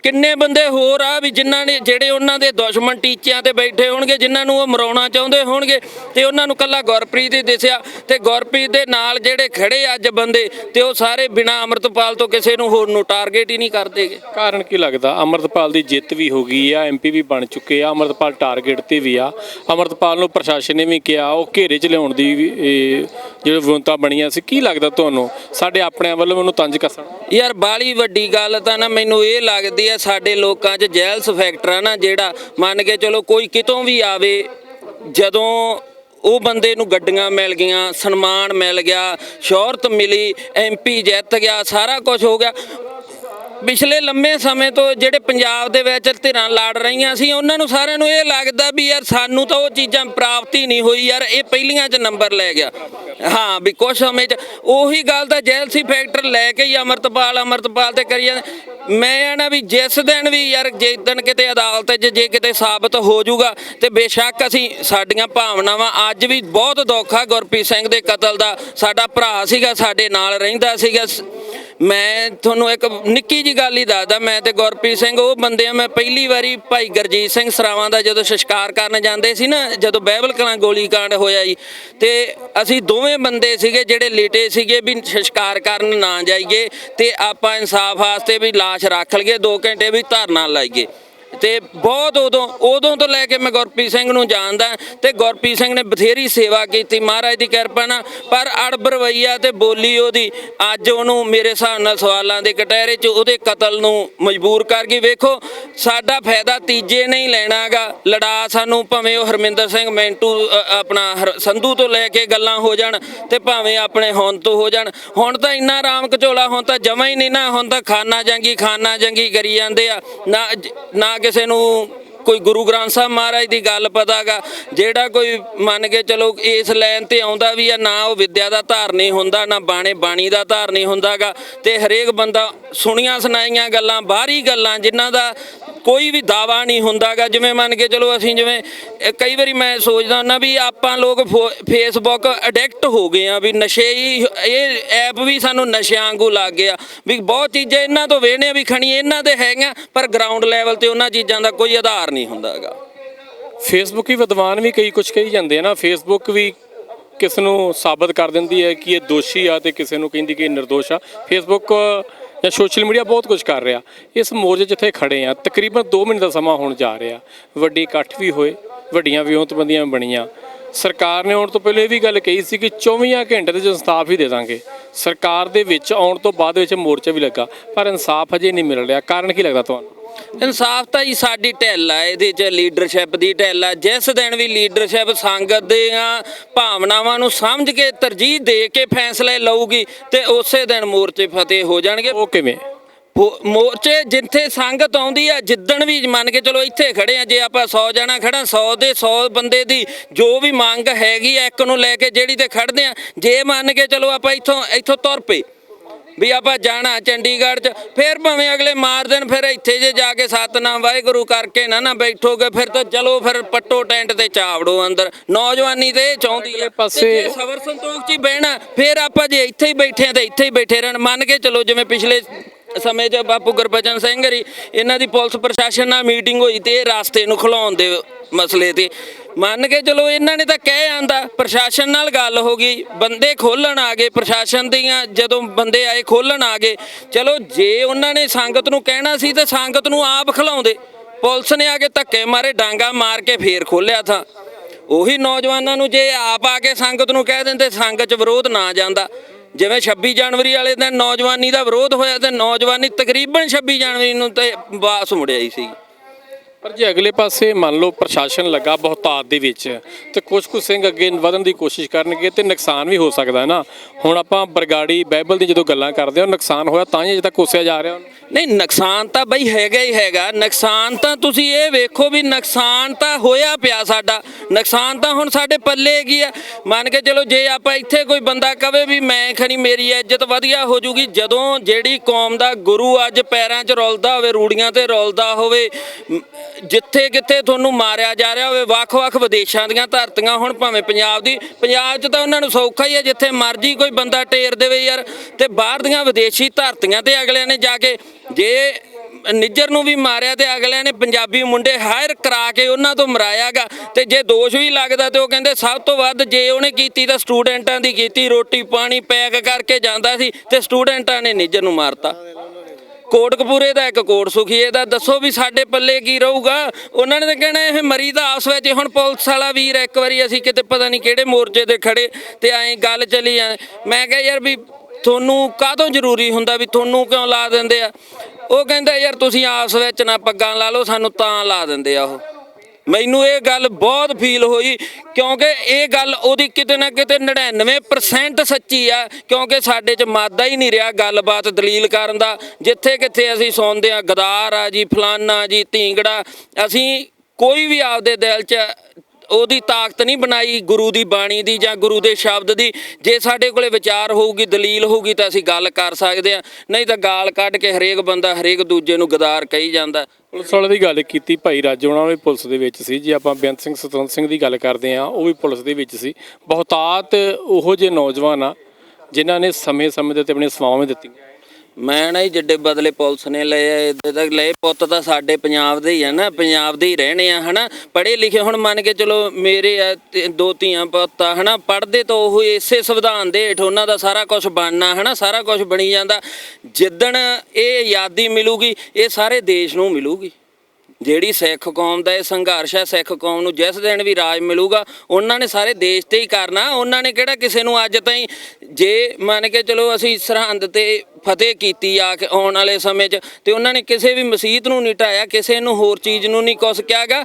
ਕਿੰਨੇ ਬੰਦੇ ਹੋਰ ਆ ਵੀ ਜਿਨ੍ਹਾਂ ਨੇ ਜਿਹੜੇ ਉਹਨਾਂ ਦੇ ਦੁਸ਼ਮਣ ਟੀਚਿਆਂ ਤੇ ਬੈਠੇ ਹੋਣਗੇ ਜਿਨ੍ਹਾਂ ਨੂੰ ਉਹ ਮਰਾਉਣਾ ਚਾਹੁੰਦੇ ਹੋਣਗੇ ਤੇ ਉਹਨਾਂ ਨੂੰ ਕੱਲਾ ਗੁਰਪ੍ਰੀਤ ਹੀ ਦਿਸਿਆ ਤੇ ਗੁਰਪ੍ਰੀਤ ਦੇ ਨਾਲ ਜਿਹੜੇ ਖੜੇ ਅੱਜ ਬੰਦੇ ਤੇ ਉਹ ਸਾਰੇ ਬਿਨਾ ਅਮਰਤਪਾਲ ਤੋਂ ਕਿਸੇ ਨੂੰ ਹੋਰ ਨੂੰ ਟਾਰਗੇਟ ਹੀ ਨਹੀਂ ਕਰਦੇਗੇ ਕਾਰਨ ਕੀ ਲੱਗਦਾ? ਅਮਰਤਪਾਲ ਦੀ ਜਿੱਤ ਵੀ ਹੋ ਗਈ ਆ ਐਮਪੀ ਵੀ ਬਣ ਚੁੱਕੇ ਆ ਅਮਰਤਪਾਲ ਟਾਰਗੇਟ ਤੇ ਵੀ ਆ। ਅਮਰਤਪਾਲ ਨੂੰ ਪ੍ਰਸ਼ਾਸਨ ਨੇ ਵੀ ਕਿਹਾ ਉਹ ਘੇਰੇ 'ਚ ਲਿਆਉਣ ਦੀ ਜਿਹੜੇ ਵਿਉਂਤਾਂ ਬਣੀਆਂ ਸੀ ਕੀ ਲੱਗਦਾ ਤੁਹਾਨੂੰ? ਸਾਡੇ ਆਪਣਿਆਂ ਵੱਲੋਂ ਉਹਨੂੰ ਤੰਜ ਕੱਸਣ। ਯਾਰ ਬਾਲੀ ਵੱਡੀ ਗੱਲ ਤਾਂ ਨਾ ਮੈਨੂੰ ਇਹ ਲੱਗਦੀ ਆ, ਸਾਡੇ ਲੋਕਾਂ 'ਚ ਜੈਲਸ ਫੈਕਟਰ ਆ ਨਾ, ਜਿਹੜਾ ਮੰਨ ਕੇ ਚਲੋ ਕੋਈ ਕਿਤੋਂ ਵੀ ਆਵੇ, ਜਦੋਂ ਉਹ ਬੰਦੇ ਨੂੰ ਗੱਡੀਆਂ ਮਿਲ ਗਈਆਂ, ਸਨਮਾਨ ਮਿਲ ਗਿਆ, ਸ਼ੋਹਰਤ ਮਿਲੀ ਐਮਪੀ ਜਿੱਤ ਗਿਆ, ਸਾਰਾ ਕੁਝ ਹੋ ਗਿਆ। ਪਿਛਲੇ ਲੰਮੇ ਸਮੇਂ ਤੋਂ ਜਿਹੜੇ ਪੰਜਾਬ ਦੇ ਵਿੱਚ ਧਿਰਾਂ ਲੜ ਰਹੀਆਂ ਸੀ, ਉਹਨਾਂ ਨੂੰ ਸਾਰਿਆਂ ਨੂੰ ਇਹ ਲੱਗਦਾ ਵੀ ਯਾਰ ਸਾਨੂੰ ਤਾਂ ਉਹ ਚੀਜ਼ਾਂ ਪ੍ਰਾਪਤੀ ਨਹੀਂ ਹੋਈ, ਯਾਰ ਇਹ ਪਹਿਲੀਆਂ 'ਚ ਨੰਬਰ ਲੈ ਗਿਆ। ਹਾਂ, ਵੀ ਕੁਛ ਸਮੇਂ 'ਚ ਉਹੀ ਗੱਲ ਤਾਂ ਜੈਲਸੀ ਫੈਕਟਰ ਲੈ ਕੇ ਹੀ ਅਮਰਤਪਾਲ ਅਮਰਤਪਾਲ ਤੇ ਕਰੀ ਜਾਂਦੇ। ਮੈਂ ਆ ਨਾ ਵੀ ਜਿਸ ਦਿਨ ਵੀ ਯਾਰ ਜੇ ਦਿਨ ਕਿਤੇ ਅਦਾਲਤ 'ਚ ਜੇ ਕਿਤੇ ਸਾਬਤ ਹੋ ਜਾਊਗਾ ਤੇ ਬੇਸ਼ੱਕ ਅਸੀਂ ਸਾਡੀਆਂ ਭਾਵਨਾਵਾਂ ਅੱਜ ਵੀ ਬਹੁਤ ਦੁੱਖ ਆ ਗੁਰਪ੍ਰੀਤ ਸਿੰਘ ਦੇ ਕਤਲ ਦਾ। ਸਾਡਾ ਭਰਾ ਸੀਗਾ, ਸਾਡੇ ਨਾਲ ਰਹਿੰਦਾ ਸੀਗਾ। ਸ- ਮੈਂ ਤੁਹਾਨੂੰ ਇੱਕ ਨਿੱਕੀ ਜੀ ਗੱਲ ਹੀ ਦੱਸਦਾ, ਮੈਂ ਤੇ ਗੁਰਪ੍ਰੀਤ ਸਿੰਘ, ਉਹ ਬੰਦੇ ਆ, ਮੈਂ ਪਹਿਲੀ ਵਾਰੀ ਭਾਈ ਗਰਜੀਤ ਸਿੰਘ ਸਰਾਵਾਂ ਦਾ ਜਦੋਂ ਸੰਸਕਾਰ ਕਰਨ ਜਾਂਦੇ ਸੀ ਨਾ, ਜਦੋਂ ਬਹਿਬਲ ਕਲਾਂ ਗੋਲੀकांड ਹੋਇਆ ਜੀ, ਤੇ ਅਸੀਂ ਦੋਵੇਂ ਬੰਦੇ ਸੀਗੇ ਜਿਹੜੇ ਲੇਟੇ ਸੀਗੇ ਵੀ ਸੰਸਕਾਰ ਕਰਨ ਨਾ ਜਾਈਏ ਤੇ ਆਪਾਂ ਇਨਸਾਫ ਵਾਸਤੇ ਵੀ ਲਾਸ਼ ਰੱਖ ਲਈਏ 2 ਘੰਟੇ ਵੀ ਧਰਨਾ ਲਾਈਏ। ਤੇ ਬਹੁਤ ਉਦੋਂ ਉਦੋਂ ਤੋਂ ਲੈ ਕੇ ਮੈਂ ਗੁਰਪ੍ਰੀਤ ਸਿੰਘ ਨੂੰ ਜਾਣਦਾ ਤੇ ਗੁਰਪ੍ਰੀਤ ਸਿੰਘ ਨੇ ਬਥੇਰੀ ਸੇਵਾ ਕੀਤੀ, ਮਹਾਰਾਜ ਦੀ ਕਿਰਪਾ ਨਾਲ, ਪਰ ਅੜਬ ਰਵਈਆ ਤੇ ਬੋਲੀ ਉਹਦੀ, ਅੱਜ ਉਹਨੂੰ ਮੇਰੇ ਹਿਸਾਬ ਨਾਲ ਸਵਾਲਾਂ ਦੇ ਕਟਹਿਰੇ 'ਚ ਉਹਦੇ ਕਤਲ ਨੂੰ ਮਜਬੂਰ ਕਰ ਗਈ। ਵੇਖੋ, ਸਾਡਾ ਫਾਇਦਾ ਤੀਜੇ ਨਹੀਂ ਲੈਣਾਗਾ, ਲੜਾ ਸਾਨੂੰ ਭਾਵੇਂ ਉਹ ਹਰਮਿੰਦਰ ਸਿੰਘ ਮੈਂਟੂ ਆਪਣਾ ਹਰ- ਸੰਧੂ ਤੋਂ ਲੈ ਕੇ ਗੱਲਾਂ ਹੋ ਜਾਣ ਤੇ ਭਾਵੇਂ ਆਪਣੇ ਹੁਣ ਤੋਂ ਹੋ ਜਾਣ। ਹੁਣ ਤਾਂ ਇੰਨਾ ਰਾਮ ਕਚੋਲਾ, ਹੁਣ ਤਾਂ ਜਮਾ ਹੀ ਨਹੀਂ ਨਾ, ਹੁਣ ਤਾਂ ਖਾਨਾ ਜੰਗੀ ਖਾਨਾ ਜੰਗੀ ਕਰੀ ਜਾਂਦੇ ਆ। ਨਾ, ਜ- ਨਾ ਕਿਸੇ ਨੂੰ ਕੋਈ ਗੁਰੂ ਗ੍ਰੰਥ ਸਾਹਿਬ ਮਹਾਰਾਜ ਦੀ ਗੱਲ ਪਤਾਗਾ, ਜਿਹੜਾ ਕੋਈ ਮੰਨ ਕੇ ਚਲੋ ਇਸ ਲਾਈਨ ਤੇ ਆਉਂਦਾ ਵੀ ਆ, ਨਾ ਉਹ ਵਿਦਿਆ ਦਾ ਧਾਰਨੀ ਹੁੰਦਾ, ਨਾ ਬਾਣੇ ਬਾਣੀ ਦਾ ਧਾਰਨੀ ਹੁੰਦਾਗਾ ਤੇ ਹਰੇਕ ਬੰਦਾ ਸੁਣੀਆਂ ਸੁਣਾਈਆਂ ਗੱਲਾਂ, ਬਾਹਰੀ ਗੱਲਾਂ ਜਿਨ੍ਹਾਂ ਦਾ ਕੋਈ ਵੀ ਦਾਵਾ ਨਹੀਂ ਹੁੰਦਾਗਾ। ਜਿਵੇਂ ਮੰਨ ਕੇ ਚਲੋ ਅਸੀਂ ਜਿਵੇਂ ਕਈ ਵਾਰੀ ਮੈਂ ਸੋਚਦਾ ਹੁੰਦਾ ਵੀ ਆਪਾਂ ਲੋਕ ਫੋ- ਫੇਸਬੁੱਕ ਅਡਿਕਟ ਹੋ ਗਏ ਆ ਵੀ ਨਸ਼ੇ ਹੀ, ਇਹ ਐਪ ਵੀ ਸਾਨੂੰ ਨਸ਼ਿਆਂ ਵਾਂਗੂ ਲੱਗ ਗਿਆ। ਵੀ ਬਹੁਤ ਚੀਜ਼ਾਂ ਇਹਨਾਂ ਤੋਂ ਵੇਹਨੇ ਵੀ ਖਣੀ ਇਹਨਾਂ ਦੇ ਹੈਗੀਆਂ, ਪਰ ਗਰਾਊਂਡ ਲੈਵਲ ਤੇ ਉਹਨਾਂ ਚੀਜ਼ਾਂ ਦਾ ਕੋਈ ਆਧਾਰ ਨਹੀਂ ਹੁੰਦਾ ਹੈਗਾ। ਫੇਸਬੁੱਕ ਹੀ ਵਿਦਵਾਨ ਵੀ ਕਈ ਕੁਝ ਕਹੀ ਜਾਂਦੇ ਆ ਨਾ। ਫੇਸਬੁੱਕ ਵੀ ਕਿਸ ਨੂੰ ਸਾਬਤ ਕਰ ਦਿੰਦੀ ਹੈ ਕਿ ਇਹ ਦੋਸ਼ੀ ਆ ਤੇ ਕਿਸੇ ਨੂੰ ਕਹਿੰਦੀ ਕਿ ਇਹ ਨਿਰਦੋਸ਼ ਆ। ਫੇਸਬੁੱਕ ਜਾਂ ਸੋਸ਼ਲ ਮੀਡੀਆ ਬਹੁਤ ਕੁਝ ਕਰ ਰਿਹਾ। ਇਸ ਮੋਰਚੇ ਜਿੱਥੇ ਖੜੇ ਆ, ਤਕਰੀਬਨ 2 ਮਹੀਨੇ ਦਾ ਸਮਾਂ ਹੋਣ ਜਾ ਰਿਹਾ। ਵੱਡੀ ਇਕੱਠ ਵੀ ਹੋਏ, ਵੱਡੀਆਂ ਵਿਉਂਤਬੰਦੀਆਂ ਬਣੀਆਂ। ਸਰਕਾਰ ਨੇ ਆਉਣ ਤੋਂ ਪਹਿਲੇ ਇਹ ਵੀ ਗੱਲ ਕਹੀ ਸੀ ਕਿ 24 ਘੰਟੇ ਦੇ ਇਨਸਾਫ ਹੀ ਦੇ ਦਾਂਗੇ। ਸਰਕਾਰ ਦੇ ਵਿੱਚ ਆਉਣ ਤੋਂ ਬਾਅਦ ਵਿੱਚ ਮੋਰਚਾ ਵੀ ਲੱਗਾ, ਪਰ ਇਨਸਾਫ ਹਜੇ ਨਹੀਂ ਮਿਲ ਰਿਹਾ। ਕਾਰਨ ਕੀ ਲੱਗਦਾ ਤੁਹਾਨੂੰ? ਇਨਸਾਫ ਤਾਂ ਜੀ ਸਾਡੀ ਢਿੱਲ ਆ ਇਹਦੇ 'ਚ ਲੀਡਰਸ਼ਿਪ ਦੀ ਢਿੱਲ ਆ। ਜਿਸ ਦਿਨ ਵੀ ਲੀਡਰਸ਼ਿਪ ਸੰਗਤ ਦੀਆਂ ਭਾਵਨਾਵਾਂ ਨੂੰ ਸਮਝ ਕੇ ਤਰਜੀਹ ਦੇ ਕੇ ਫੈਸਲੇ ਲਊਗੀ ਤੇ ਉਸੇ ਦਿਨ ਮੋਰਚੇ ਫਤਿਹ ਹੋ ਜਾਣਗੇ। ਉਹ ਕਿਵੇਂ? ਮੋਰਚੇ ਜਿੱਥੇ ਸੰਗਤ ਆਉਂਦੀ ਆ ਜਿੱਦਣ ਵੀ ਮੰਨ ਕੇ ਚਲੋ ਇੱਥੇ ਖੜੇ ਆ ਜੇ ਆਪਾਂ 100 ਜਣਾ ਖੜਾ 100 ਦੇ 100 ਬੰਦੇ ਦੀ ਜੋ ਵੀ ਮੰਗ ਹੈਗੀ ਆ ਇੱਕ ਨੂੰ ਲੈ ਕੇ ਜਿਹੜੀ ਤੇ ਖੜਦੇ ਆ ਜੇ ਮੰਨ ਕੇ ਚਲੋ ਆਪਾਂ ਇੱਥੋਂ ਇੱਥੋਂ ਤੁਰ ਪਏ ਵੀ ਆਪਾਂ ਜਾਣਾ ਚੰਡੀਗੜ੍ਹ ਚ ਫਿਰ ਭਾਵੇਂ ਅਗਲੇ ਮਾਰ ਦੇਣ ਫਿਰ ਇੱਥੇ ਜੇ ਜਾ ਕੇ ਸਤਨਾਮ ਵਾਹਿਗੁਰੂ ਕਰਕੇ ਨਾ ਨਾ ਬੈਠੋਗੇ ਫਿਰ ਤਾਂ ਚਲੋ ਫਿਰ ਪੱਟੋ ਟੈਂਟ ਤੇ ਚਾਵੜੋ ਅੰਦਰ। ਨੌਜਵਾਨੀ ਤੇ ਚਾਹੁੰਦੀ ਹੈ ਪਾਸੇ- ਸਬਰ ਸੰਤੋਖ ਚ ਹੀ ਬਹਿਣਾ ਫਿਰ ਆਪਾਂ ਜੇ ਇੱਥੇ ਹੀ ਬੈਠੇ ਆ ਤਾਂ ਇੱਥੇ ਹੀ ਬੈਠੇ ਰਹਿਣ। ਮੰਨ ਕੇ ਚਲੋ ਜਿਵੇਂ ਪਿਛਲੇ ਸਮੇਂ 'ਚ ਬਾਪੂ ਗੁਰਬਚਨ ਸਿੰਘ ਹਰੀ, ਇਹਨਾਂ ਦੀ ਪੁਲਿਸ ਪ੍ਰਸ਼ਾਸਨ ਨਾਲ ਮੀਟਿੰਗ ਹੋਈ ਤੇ ਇਹ ਰਾਸਤੇ ਨੂੰ ਖੁਲਾਉਣ ਦੇ ਮਸਲੇ ਤੇ। ਮੰਨ ਕੇ ਚਲੋ ਇਹਨਾਂ ਨੇ ਤਾਂ ਕਹਿ ਆਂਦਾ, ਪ੍ਰਸ਼ਾਸਨ ਨਾਲ ਗੱਲ ਹੋ ਗਈ, ਬੰਦੇ ਖੋਲਣ ਆ ਗਏ, ਪ੍ਰਸ਼ਾਸਨ ਦੀਆਂ ਜਦੋਂ ਬੰਦੇ ਆਏ ਖੋਲਣ ਆ ਗਏ, ਚਲੋ ਜੇ ਉਹਨਾਂ ਨੇ ਸੰਗਤ ਨੂੰ ਕਹਿਣਾ ਸੀ ਤਾਂ ਸੰਗਤ ਨੂੰ ਆਪ ਖਲਾਉਂਦੇ। ਪੁਲਿਸ ਨੇ ਆ ਕੇ ਧੱਕੇ ਮਾਰੇ, ਡਾਂਗਾ ਮਾਰ ਕੇ ਫੇਰ ਖੋਲਿਆ ਥਾਂ। ਉਹੀ ਨੌਜਵਾਨਾਂ ਨੂੰ ਜੇ ਆਪ ਆ ਕੇ ਸੰਗਤ ਨੂੰ ਕਹਿ ਦਿੰਦੇ, ਸੰਗਤ 'ਚ ਵਿਰੋਧ ਨਾ ਜਾਂਦਾ। ਜਿਵੇਂ 26 ਜਨਵਰੀ ਵਾਲੇ ਦਿਨ ਨੌਜਵਾਨੀ ਦਾ ਵਿਰੋਧ ਹੋਇਆ ਤੇ ਨੌਜਵਾਨੀ ਤਕਰੀਬਨ 26 ਜਨਵਰੀ ਨੂੰ ਤੇ ਵਾਪਸ ਮੁੜਿਆ ਆਈ ਸੀ। ਪਰ ਜੇ ਅਗਲੇ ਪਾਸੇ ਮੰਨ ਲਓ ਪ੍ਰਸ਼ਾਸਨ ਲੱਗਾ ਬਹੁਤਾਤ ਦੇ ਵਿੱਚ ਤੇ ਕੁਝ ਕੁ ਸਿੰਘ ਅੱਗੇ ਵਧਣ ਦੀ ਕੋਸ਼ਿਸ਼ ਕਰਨਗੇ ਤੇ ਨੁਕਸਾਨ ਵੀ ਹੋ ਸਕਦਾ ਹੈ ਨਾ? ਹੁਣ ਆਪਾਂ ਬਰਗਾੜੀ ਬਾਈਬਲ ਦੀ ਜਦੋਂ ਗੱਲਾਂ ਕਰਦੇ ਹਾਂ ਨੁਕਸਾਨ ਹੋਇਆ ਤਾਂ ਹੀ ਅਜੇ ਤੱਕ ਕੋਸਿਆ ਜਾ ਰਿਹਾ। ਨਹੀਂ, ਨੁਕਸਾਨ ਤਾਂ ਬਈ ਹੈਗਾ ਹੀ ਹੈਗਾ। ਨੁਕਸਾਨ ਤਾਂ ਤੁਸੀਂ ਇਹ ਵੇਖੋ ਵੀ ਨੁਕਸਾਨ ਤਾਂ ਹੋਇਆ ਪਿਆ ਸਾਡਾ। ਨੁਕਸਾਨ ਤਾਂ ਹੁਣ ਸਾਡੇ ਪੱਲੇ ਕੀ ਆ? ਮੰਨ ਕੇ ਚਲੋ ਜੇ ਆਪਾਂ ਇੱਥੇ ਕੋਈ ਬੰਦਾ ਕਵੇ ਵੀ ਮੈਂ ਖਣੀ ਮੇਰੀ ਇੱਜ਼ਤ ਵਧੀਆ ਹੋ ਜੂਗੀ, ਜਦੋਂ ਜਿਹੜੀ ਕੌਮ ਦਾ ਗੁਰੂ ਅੱਜ ਪੈਰਾਂ 'ਚ ਰੁਲਦਾ ਹੋਵੇ, ਰੂੜੀਆਂ ਤੇ ਰੁਲਦਾ ਹੋਵੇ ਜਿੱਥੇ ਕਿੱਥੇ ਤੁਹਾਨੂੰ ਮਾਰਿਆ ਜਾ ਰਿਹਾ ਹੋਵੇ ਵੱਖ-ਵੱਖ ਵਿਦੇਸ਼ਾਂ ਦੀਆਂ ਧਰਤੀਆਂ ਹੁਣ ਭਾਵੇਂ ਪੰਜਾਬ ਦੀ, ਪੰਜਾਬ 'ਚ ਤਾਂ ਉਹਨਾਂ ਨੂੰ ਸੌਖਾ ਹੀ ਹੈ, ਜਿੱਥੇ ਮਰਜ਼ੀ ਕੋਈ ਬੰਦਾ ਟੇਰ ਦੇਵੇ ਯਾਰ। ਤੇ ਬਾਹਰ ਦੀਆਂ ਵਿਦੇਸ਼ੀ ਧਰਤੀਆਂ ਤੇ ਅਗਲਿਆਂ ਨੇ ਜਾ ਕੇ, ਜੇ ਨਿੱਜਰ ਨੂੰ ਵੀ ਮਾਰਿਆ ਤੇ ਅਗਲਿਆਂ ਨੇ ਪੰਜਾਬੀ ਮੁੰਡੇ ਹਾਇਰ ਕਰਾ ਕੇ ਉਹਨਾਂ ਤੋਂ ਮਰਾਇਆਗਾ। ਤੇ ਜੇ ਦੋਸ਼ ਵੀ ਲੱਗਦਾ ਤੇ ਉਹ ਕਹਿੰਦੇ ਸਭ ਤੋਂ ਵੱਧ ਜੇ ਉਹਨੇ ਕੀਤੀ ਤਾਂ ਸਟੂਡੈਂਟਾਂ ਦੀ ਕੀਤੀ, ਰੋਟੀ ਪਾਣੀ ਪੈਕ ਕਰਕੇ ਜਾਂਦਾ ਸੀ ਤੇ ਸਟੂਡੈਂਟਾਂ ਨੇ ਨਿੱਜਰ ਨੂੰ ਮਾਰਤਾ। ਕੋਟਕਪੂਰੇ ਦਾ ਇੱਕ ਕੋਟ ਸੁਖੀਏ ਦਾ ਦੱਸੋ ਵੀ ਸਾਡੇ ਪੱਲੇ ਕੀ ਰਹੂਗਾ? ਉਹਨਾਂ ਨੇ ਤਾਂ ਕਹਿਣਾ ਇਹ ਮਰੀ ਦਾ ਆਪਸ ਵਿੱਚ ਹੁਣ ਪੁਲਿਸ ਵਾਲਾ ਵੀਰ ਇੱਕ ਵਾਰੀ ਅਸੀਂ ਕਿਤੇ ਪਤਾ ਨਹੀਂ ਕਿਹੜੇ ਮੋਰਚੇ ਤੇ ਖੜੇ ਤੇ ਐਂ ਗੱਲ ਚੱਲੀ ਜਾਂ ਮੈਂ ਕਿਹਾ ਯਾਰ ਵੀ ਤੁਹਾਨੂੰ ਕਾਹਦੋਂ ਜ਼ਰੂਰੀ ਹੁੰਦਾ ਵੀ ਤੁਹਾਨੂੰ ਕਿਉਂ ਲਾ ਦਿੰਦੇ ਆ? ਉਹ ਕਹਿੰਦਾ ਯਾਰ ਤੁਸੀਂ ਆਪਸ ਵਿੱਚ ਨਾ ਪੱਗਾਂ ਲਾ ਲਓ, ਸਾਨੂੰ ਤਾਂ ਲਾ ਦਿੰਦੇ ਆ ਉਹ। ਮੈਨੂੰ ਇਹ ਗੱਲ ਬਹੁਤ ਫੀਲ ਹੋਈ, ਕਿਉਂਕਿ ਇਹ ਗੱਲ ਉਹਦੀ ਕਿਤੇ ਨਾ ਕਿਤੇ 99% ਸੱਚੀ ਆ, ਕਿਉਂਕਿ ਸਾਡੇ 'ਚ ਮਾਦਾ ਹੀ ਨਹੀਂ ਰਿਹਾ ਗੱਲਬਾਤ ਦਲੀਲ ਕਰਨ ਦਾ। ਜਿੱਥੇ ਕਿੱਥੇ ਅਸੀਂ ਸੁਣਦੇ ਆ, ਗਦਾਰ ਆ ਜੀ, ਫਲਾਨਾ ਜੀ ਢੀਂਗੜਾ ਅਸੀਂ ਕੋਈ ਵੀ ਆਪਦੇ ਦਿਲ 'ਚ ਉਹਦੀ ਤਾਕਤ ਨਹੀਂ ਬਣਾਈ ਗੁਰੂ ਦੀ ਬਾਣੀ ਦੀ ਜਾਂ ਗੁਰੂ ਦੇ ਸ਼ਬਦ ਦੀ। ਜੇ ਸਾਡੇ ਕੋਲੇ ਵਿਚਾਰ ਹੋਊਗੀ, ਦਲੀਲ ਹੋਊਗੀ ਤਾਂ ਅਸੀਂ ਗੱਲ ਕਰ ਸਕਦੇ ਆ ਨਹੀਂ ਤਾਂ ਗਾਲ ਕੱਢ ਕੇ ਹਰੇਕ ਬੰਦਾ ਹਰੇਕ ਦੂਜੇ ਨੂੰ ਗਦਾਰ ਕਹੀ ਜਾਂਦਾ। ਪੁਲਿਸ ਵਾਲੇ ਦੀ ਗੱਲ ਕੀਤੀ ਭਾਈ ਰਾਜੋਣਾ ਵੀ ਪੁਲਿਸ ਦੇ ਵਿੱਚ ਸੀ। ਜੇ ਆਪਾਂ ਬੇਅੰਤ ਸਿੰਘ, ਸਤਵੰਤ ਸਿੰਘ ਦੀ ਗੱਲ ਕਰਦੇ ਆ ਉਹ ਵੀ ਪੁਲਿਸ ਦੇ ਵਿੱਚ ਸੀ। ਬਹੁਤਾਤ ਉਹੋ ਜਿਹੇ ਨੌਜਵਾਨ ਆ, ਜਿਨ੍ਹਾਂ ਨੇ ਸਮੇਂ ਸਮੇਂ ਦੇ ਉੱਤੇ ਆਪਣੀਆਂ ਸੇਵਾਵਾਂ ਦਿੱਤੀਆਂ। ਮੈਂ ਨਾ ਜੀ ਜਿੱਡੇ ਬਦਲੇ ਪੁਲਿਸ ਨੇ ਲਏ ਆ, ਇਹਦੇ ਤੱਕ ਲਏ ਪੁੱਤ ਤਾਂ ਸਾਡੇ ਪੰਜਾਬ ਦੇ ਹੀ ਆ ਨਾ, ਪੰਜਾਬ ਦੇ ਹੀ ਰਹਿਣੇ ਆ, ਹਨਾ? ਪੜ੍ਹੇ ਲਿਖੇ ਹੁਣ ਮੰਨ ਕੇ ਚਲੋ ਮੇਰੇ ਆ ਤੇ ਦੋ ਧੀਆਂ ਪੁੱਤ ਆ, ਹਨਾ? ਪੜ੍ਹਦੇ ਤਾਂ ਉਹ ਇਸੇ ਸੰਵਿਧਾਨ ਦੇ ਹੇਠ ਉਹਨਾਂ ਦਾ ਸਾਰਾ ਕੁਝ ਬਣਨਾ, ਹਨਾ? ਸਾਰਾ ਕੁਝ ਬਣੀ ਜਾਂਦਾ। ਜਿੱਦਣ ਇਹ ਆਜ਼ਾਦੀ ਮਿਲੂਗੀ, ਇਹ ਸਾਰੇ ਦੇਸ਼ ਨੂੰ ਮਿਲੂਗੀ। ਜਿਹੜੀ ਸਿੱਖ ਕੌਮ ਦਾ ਇਹ ਸੰਘਰਸ਼ ਹੈ ਸਿੱਖ ਕੌਮ ਨੂੰ ਜਿਸ ਦਿਨ ਵੀ ਰਾਜ ਮਿਲੂਗਾ, ਉਹਨਾਂ ਨੇ ਸਾਰੇ ਦੇਸ਼ ਤੇ ਹੀ ਕਰਨਾ। ਉਹਨਾਂ ਨੇ ਕਿਹੜਾ ਕਿਸੇ ਨੂੰ ਅੱਜ ਤਾਈਂ ਜੇ ਮੰਨ ਕੇ ਚਲੋ ਅਸੀਂ ਸਰਹੰਦ ਤੇ ਫਤਿਹ ਕੀਤੀ ਆ ਕੇ ਆਉਣ ਵਾਲੇ ਸਮੇਂ 'ਚ। ਤੇ ਉਹਨਾਂ ਨੇ ਕਿਸੇ ਵੀ ਮਸਜਿਦ ਨੂੰ ਨਹੀਂ ਢਾਇਆ, ਕਿਸੇ ਨੂੰ ਹੋਰ ਚੀਜ਼ ਨੂੰ ਨਹੀਂ ਕੁਛ ਕਿਹਾਗਾ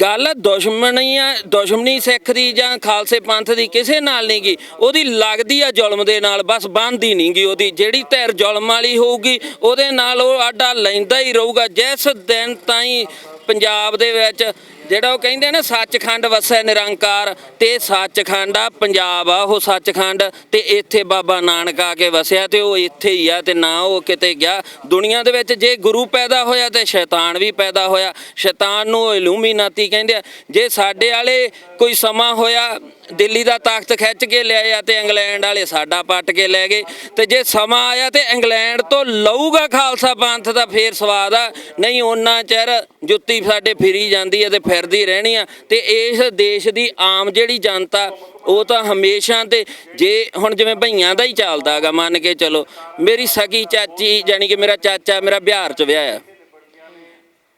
ਗੱਲ ਦੁਸ਼ਮਣੀ ਆ, ਦੁਸ਼ਮਣੀ ਸਿੱਖ ਦੀ ਜਾਂ ਖਾਲਸੇ ਪੰਥ ਦੀ ਕਿਸੇ ਨਾਲ ਨਹੀਂ ਗੀ। ਉਹਦੀ ਲੱਗਦੀ ਆ ਜ਼ੁਲਮ ਦੇ ਨਾਲ, ਬਸ ਬੰਦੀ ਨਹੀਂ ਗੀ ਉਹਦੀ। ਜਿਹੜੀ ਧਿਰ ਜ਼ੁਲਮ ਵਾਲੀ ਹੋਊਗੀ, ਉਹਦੇ ਨਾਲ ਉਹ ਆਡਾ ਲੈਂਦਾ ਹੀ ਰਹੂਗਾ। ਜਿਸ ਦਿਨ ਤਾਈਂ ਪੰਜਾਬ ਦੇ ਵਿੱਚ ਜਿਹੜਾ ਉਹ ਕਹਿੰਦੇ ਆ ਨਾ, ਸੱਚਖੰਡ ਵਸੈ ਨਿਰੰਕਾਰ ਤੇ ਸੱਚਖੰਡ ਆ, ਪੰਜਾਬ ਆ ਉਹ ਸੱਚਖੰਡ ਤੇ ਇੱਥੇ ਬਾਬਾ ਨਾਨਕ ਆ ਕੇ ਵਸਿਆ ਤੇ ਉਹ ਇੱਥੇ ਹੀ ਆ ਤੇ ਨਾ ਉਹ ਕਿਤੇ ਗਿਆ। ਦੁਨੀਆ ਦੇ ਵਿੱਚ ਜੇ ਗੁਰੂ ਪੈਦਾ ਹੋਇਆ ਤੇ ਸ਼ੈਤਾਨ ਵੀ ਪੈਦਾ ਹੋਇਆ। ਸ਼ੈਤਾਨ ਨੂੰ ਇਲੂਮੀਨਾਤੀ ਕਹਿੰਦੇ ਆ। ਜੇ ਸਾਡੇ ਵਾਲੇ ਕੋਈ ਸਮਾਂ ਹੋਇਆ, ਦਿੱਲੀ ਦਾ ਤਖਤ ਖਿੱਚ ਕੇ ਲਿਆਏ ਆ ਤੇ ਇੰਗਲੈਂਡ ਵਾਲੇ ਸਾਡਾ ਪੱਟ ਕੇ ਲੈ ਗਏ। ਤੇ ਜੇ ਸਮਾਂ ਆਇਆ ਤੇ ਇੰਗਲੈਂਡ ਤੋਂ ਲਊਗਾ ਖਾਲਸਾ ਪੰਥ ਦਾ ਫੇਰ ਸਵਾਦ ਆ। ਨਹੀਂ, ਉਹਨਾਂ ਚਿਰ ਜੁੱਤੀ ਸਾਡੇ ਫਿਰੀ ਜਾਂਦੀ ਹੈ ਤੇ ਫਿਰਦੀ ਰਹਿਣੀ ਆ। ਤੇ ਇਸ ਦੇਸ਼ ਦੀ ਆਮ ਜਿਹੜੀ ਜਨਤਾ, ਉਹ ਤਾਂ ਹਮੇਸ਼ਾ ਤੇ ਜੇ ਹੁਣ ਜਿਵੇਂ ਭਈਆਂ ਦਾ ਹੀ ਚੱਲਦਾਗਾ ਮੰਨ ਕੇ ਚਲੋ, ਮੇਰੀ ਸਗੀ ਚਾਚੀ ਜਾਨੀ ਕਿ ਮੇਰਾ ਚਾਚਾ, ਮੇਰਾ ਬਿਹਾਰ ਚ ਵਿਆਹਿਆ।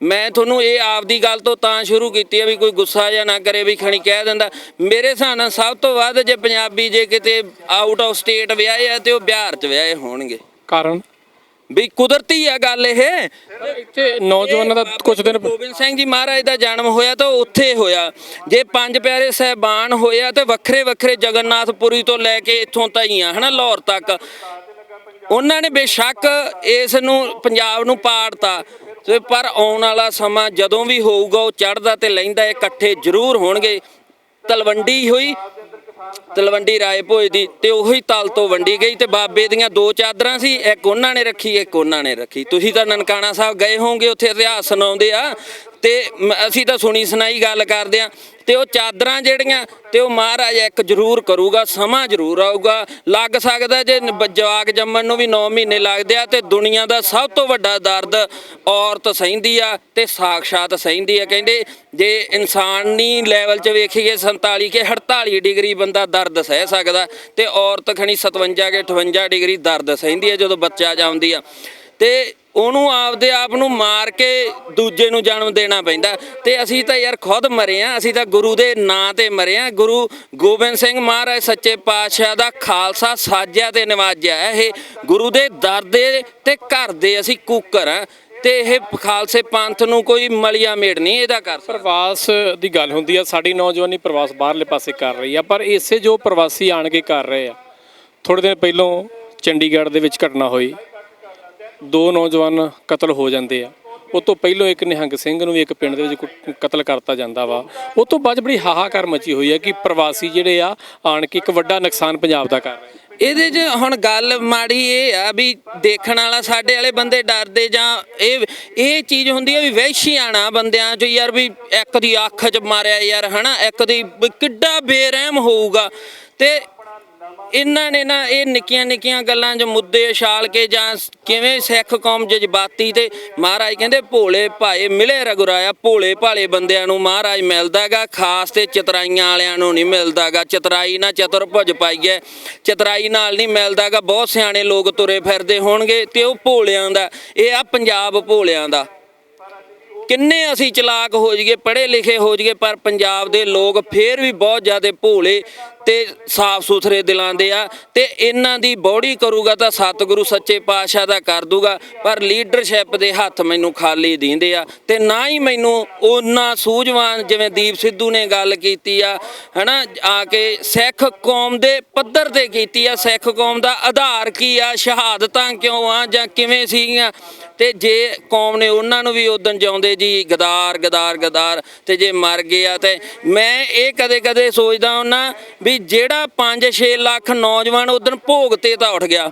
ਮੈਂ ਤੁਹਾਨੂੰ ਇਹ ਆਪਦੀ ਗੱਲ ਤੋਂ ਤਾਂ ਸ਼ੁਰੂ ਕੀਤੀ ਹੈ ਵੀ ਕੋਈ ਗੁੱਸਾ ਜਾਂ ਨਾ ਕਰੇ, ਵੀ ਖਣੀ ਕਹਿ ਦਿੰਦਾ। ਮੇਰੇ ਹਿਸਾਬ ਨਾਲ ਸਭ ਤੋਂ ਵੱਧ ਜੇ ਪੰਜਾਬੀ ਜੇ ਕਿਤੇ ਆਊਟ ਆਫ ਸਟੇਟ ਵਿਆਹੇ ਆ ਤੇ ਉਹ ਬਿਹਾਰ ਚ ਵਿਆਹੇ ਹੋਣਗੇ। ਕਾਰਨ? ਵੀ ਕੁਦਰਤੀ ਆ ਗੱਲ ਇਹ। ਇੱਥੇ ਨੌਜਵਾਨਾਂ ਦਾ ਕੁਝ ਦਿਨ ਗੋਬਿੰਦ ਸਿੰਘ ਜੀ ਮਹਾਰਾਜ ਦਾ ਜਨਮ ਹੋਇਆ ਤਾਂ ਉੱਥੇ ਹੋਇਆ। ਜੇ ਪੰਜ ਪਿਆਰੇ ਸਹਿਬਾਨ ਹੋਇਆ ਤੇ ਵੱਖਰੇ ਵੱਖਰੇ ਜਗਨਨਾਥਪੁਰੀ ਤੋਂ ਲੈ ਕੇ ਇੱਥੋਂ ਤਾਈਆਂ ਹਨਾ ਲਾਹੌਰ ਤੱਕ। ਉਹਨਾਂ ਨੇ ਬੇਸ਼ੱਕ ਇਸ ਨੂੰ ਪੰਜਾਬ ਨੂੰ ਪਾੜਤਾ। ਤੇ ਪਰ ਆਉਣ ਵਾਲਾ ਸਮਾਂ ਜਦੋਂ ਵੀ ਹੋਊਗਾ ਉਹ ਚੜਦਾ ਤੇ ਲੈਂਦਾ ਇਕੱਠੇ ਜ਼ਰੂਰ ਹੋਣਗੇ। ਤਲਵੰਡੀ ਹੋਈ ਤਲਵੰਡੀ ਰਾਏ ਭੋਜ ਦੀ ਤੇ ਉਹੀ ਤਲ ਤੋਂ ਵੰਡੀ ਗਈ ਤੇ ਬਾਬੇ ਦੀਆਂ ਦੋ ਚਾਦਰਾਂ ਸੀ, ਇੱਕ ਉਹਨਾਂ ਨੇ ਰੱਖੀ, ਇੱਕ ਉਹਨਾਂ ਨੇ ਰੱਖੀ। ਤੁਸੀਂ ਤਾਂ ਨਨਕਾਣਾ ਸਾਹਿਬ ਗਏ ਹੋਵੋਗੇ, ਉੱਥੇ ਇਤਿਹਾਸ ਸੁਣਾਉਂਦੇ ਆ। ਤੇ ਮ- ਅਸੀਂ ਤਾਂ ਸੁਣੀ ਸੁਣਾਈ ਗੱਲ ਕਰਦੇ ਆ ਤੇ ਉਹ ਚਾਦਰਾਂ ਜਿਹੜੀਆਂ, ਤੇ ਉਹ ਮਹਾਰਾਜ ਇੱਕ ਜ਼ਰੂਰ ਕਰੂਗਾ, ਸਮਾਂ ਜ਼ਰੂਰ ਆਊਗਾ। ਲੱਗ ਸਕਦਾ ਜੇ ਜਵਾਕ ਜੰਮਣ ਨੂੰ ਵੀ 9 ਮਹੀਨੇ ਲੱਗਦੇ ਆ ਤੇ ਦੁਨੀਆ ਦਾ ਸਭ ਤੋਂ ਵੱਡਾ ਦਰਦ ਔਰਤ ਸਹਿੰਦੀ ਆ ਤੇ ਸਾਖਸ਼ਾਤ ਸਹਿੰਦੀ ਆ। ਕਹਿੰਦੇ ਜੇ ਇਨਸਾਨੀ ਲੈਵਲ 'ਚ ਵੇਖੀਏ 47 ਕੇ 48 ਡਿਗਰੀ ਬੰਦਾ ਦਰਦ ਸਹਿ ਸਕਦਾ ਤੇ ਔਰਤ ਖਣੀ 57 ਕੇ 58 ਡਿਗਰੀ ਦਰਦ ਸਹਿੰਦੀ ਆ ਜਦੋਂ ਬੱਚਾ ਜਾਂਦੀ ਆ। ਤੇ ਉਹਨੂੰ ਆਪਦੇ ਆਪ ਨੂੰ ਮਾਰ ਕੇ ਦੂਜੇ ਨੂੰ ਜਨਮ ਦੇਣਾ ਪੈਂਦਾ। ਤੇ ਅਸੀਂ ਤਾਂ ਯਾਰ ਖੁਦ ਮਰੇ ਆ। ਅਸੀਂ ਤਾਂ ਗੁਰੂ ਦੇ ਨਾਂ ਤੇ ਮਰੇ ਆ। ਗੁਰੂ ਗੋਬਿੰਦ ਸਿੰਘ ਮਹਾਰਾਜ ਸੱਚੇ ਪਾਤਸ਼ਾਹ ਦਾ ਖਾਲਸਾ ਸਾਜਿਆ ਤੇ ਨਿਵਾਜਿਆ ਇਹ ਗੁਰੂ ਦੇ ਦਰ ਦੇ ਤੇ ਘਰ ਦੇ ਅਸੀਂ ਕੂਕਰ ਆ। ਤੇ ਇਹ ਖਾਲਸੇ ਪੰਥ ਨੂੰ ਕੋਈ ਮਲਿਆ ਮੇੜ ਨਹੀਂ ਇਹਦਾ ਕਰ ਪ੍ਰਵਾਸ ਦੀ ਗੱਲ ਹੁੰਦੀ ਆ। ਸਾਡੀ ਨੌਜਵਾਨੀ ਪ੍ਰਵਾਸ ਬਾਹਰਲੇ ਪਾਸੇ ਕਰ ਰਹੀ ਆ। ਪਰ ਇਸੇ ਜੋ ਪ੍ਰਵਾਸੀ ਆਣ ਕੇ ਕਰ ਰਹੇ ਆ ਥੋੜੇ ਦਿਨ ਪਹਿਲਾਂ ਚੰਡੀਗੜ੍ਹ ਦੇ ਵਿੱਚ ਘਟਨਾ ਹੋਈ। ਦੋ ਨੌਜਵਾਨ ਕਤਲ ਹੋ ਜਾਂਦੇ ਆ। ਉਹ ਤੋਂ ਪਹਿਲਾਂ ਇੱਕ ਨਿਹੰਗ ਸਿੰਘ ਨੂੰ ਵੀ ਇੱਕ ਪਿੰਡ ਦੇ ਵਿੱਚ ਕੁ- ਕਤਲ ਕਰਤਾ ਜਾਂਦਾ ਵਾ। ਉਹ ਤੋਂ ਬਾਅਦ ਬੜੀ ਹਾਹਾਕਾਰ ਮਚੀ ਹੋਈ ਹੈ ਕਿ ਪ੍ਰਵਾਸੀ ਜਿਹੜੇ ਆ ਆਣ ਕੇ ਇੱਕ ਵੱਡਾ ਨੁਕਸਾਨ ਪੰਜਾਬ ਦਾ ਕਰ ਰਹੇ ਆ। ਇਹਦੇ 'ਚ ਹੁਣ ਗੱਲ ਮਾੜੀ ਇਹ ਆ ਵੀ ਦੇਖਣ ਵਾਲਾ ਸਾਡੇ ਵਾਲੇ ਬੰਦੇ ਡਰਦੇ ਜਾਂ ਇਹ ਇਹ ਚੀਜ਼ ਹੁੰਦੀ ਆ ਵੀ ਵਹਿਸ਼ੀ ਵਹਿਸ਼ੀਆਣਾ ਬੰਦਿਆਂ 'ਚ ਯਾਰ ਵੀ ਇੱਕ ਦੀ ਅੱਖ 'ਚ ਮਾਰਿਆ ਯਾਰ, ਹਨਾ? ਇੱਕ ਦੀ ਵੀ ਕਿੱਡਾ ਬੇਰਹਿਮ ਹੋਊਗਾ। ਤੇ ਇਹਨਾਂ ਨੇ ਨਾ ਇਹ ਨਿੱਕੀਆਂ ਨਿੱਕੀਆਂ ਗੱਲਾਂ 'ਚ ਮੁੱਦੇ ਛਾਲ ਕੇ ਜਾਂ ਕਿਵੇਂ ਸਿੱਖ ਕੌਮ ਜਜ਼ਬਾਤੀ ਤੇ ਮਹਾਰਾਜ ਕਹਿੰਦੇ ਭੋਲੇ ਭਾਏ ਮਿਲੇ ਰਗੁਰਾਇਆ, ਭੋਲੇ ਭਾਲੇ ਬੰਦਿਆਂ ਨੂੰ ਮਹਾਰਾਜ ਮਿਲਦਾਗਾ, ਖਾਸ ਤੇ ਚਤਰਾਈਆਂ ਵਾਲਿਆਂ ਨੂੰ ਨਹੀਂ ਮਿਲਦਾਗਾ। ਚਤਰਾਈ ਨਾ ਚਤੁਰ ਭੁਜ ਪਾਈਏ ਚਤਰਾਈ ਨਾਲ ਨਹੀਂ ਮਿਲਦਾਗਾ। ਬਹੁਤ ਸਿਆਣੇ ਲੋਕ ਤੁਰੇ ਫਿਰਦੇ ਹੋਣਗੇ ਤੇ ਉਹ ਭੋਲਿਆਂ ਦਾ, ਇਹ ਆ ਪੰਜਾਬ ਭੋਲਿਆਂ ਦਾ। ਕਿੰਨੇ ਅਸੀਂ ਚਲਾਕ ਹੋ ਜਾਈਏ, ਪੜ੍ਹੇ ਲਿਖੇ ਹੋ ਜਾਈਏ, ਪਰ ਪੰਜਾਬ ਦੇ ਲੋਕ ਫੇਰ ਵੀ ਬਹੁਤ ਜ਼ਿਆਦਾ ਭੋਲੇ ਤੇ ਸਾਫ਼ ਸੁਥਰੇ ਦਿਲਾਂ ਦੇ ਆ ਤੇ ਇਹਨਾਂ ਦੀ ਬੋੜੀ ਕਰੂਗਾ ਤਾਂ ਸਤਿਗੁਰੂ ਸੱਚੇ ਪਾਤਸ਼ਾਹ ਦਾ ਕਰ ਦੂਗਾ, ਪਰ ਲੀਡਰਸ਼ਿਪ ਦੇ ਹੱਥ ਮੈਨੂੰ ਖਾਲੀ ਦਿੰਦੇ ਆ ਤੇ ਨਾ ਹੀ ਮੈਨੂੰ ਉਹਨਾਂ ਸੂਝਵਾਨ ਜਿਵੇਂ ਦੀਪ ਸਿੱਧੂ ਨੇ ਗੱਲ ਕੀਤੀ ਆ, ਹਨਾ, ਆ ਕੇ ਸਿੱਖ ਕੌਮ ਦੇ ਪੱਧਰ ਤੇ ਕੀਤੀ ਆ, ਸਿੱਖ ਕੌਮ ਦਾ ਆਧਾਰ ਕੀ ਆ, ਸ਼ਹਾਦਤਾਂ ਕਿਉਂ ਆ ਜਾਂ ਕਿਵੇਂ ਸੀਗੀਆਂ? ਤੇ ਜੇ ਕੌਮ ਨੇ ਉਹਨਾਂ ਨੂੰ ਵੀ ਉਦੋਂ ਜਿਉਂਦੇ ਜੀ ਗਦਾਰ ਗਦਾਰ ਗਦਾਰ ਤੇ ਜੇ ਮਰ ਗਏ ਆ ਤੇ ਮੈਂ ਇਹ ਕਦੇ ਕਦੇ ਸੋਚਦਾ ਹੁੰਨਾ ਵੀ ਜਿਹੜਾ 5-6 ਲੱਖ ਨੌਜਵਾਨ ਉਦੋਂ ਭੋਗ ਤੇ ਤਾਂ ਉੱਠ ਗਿਆ।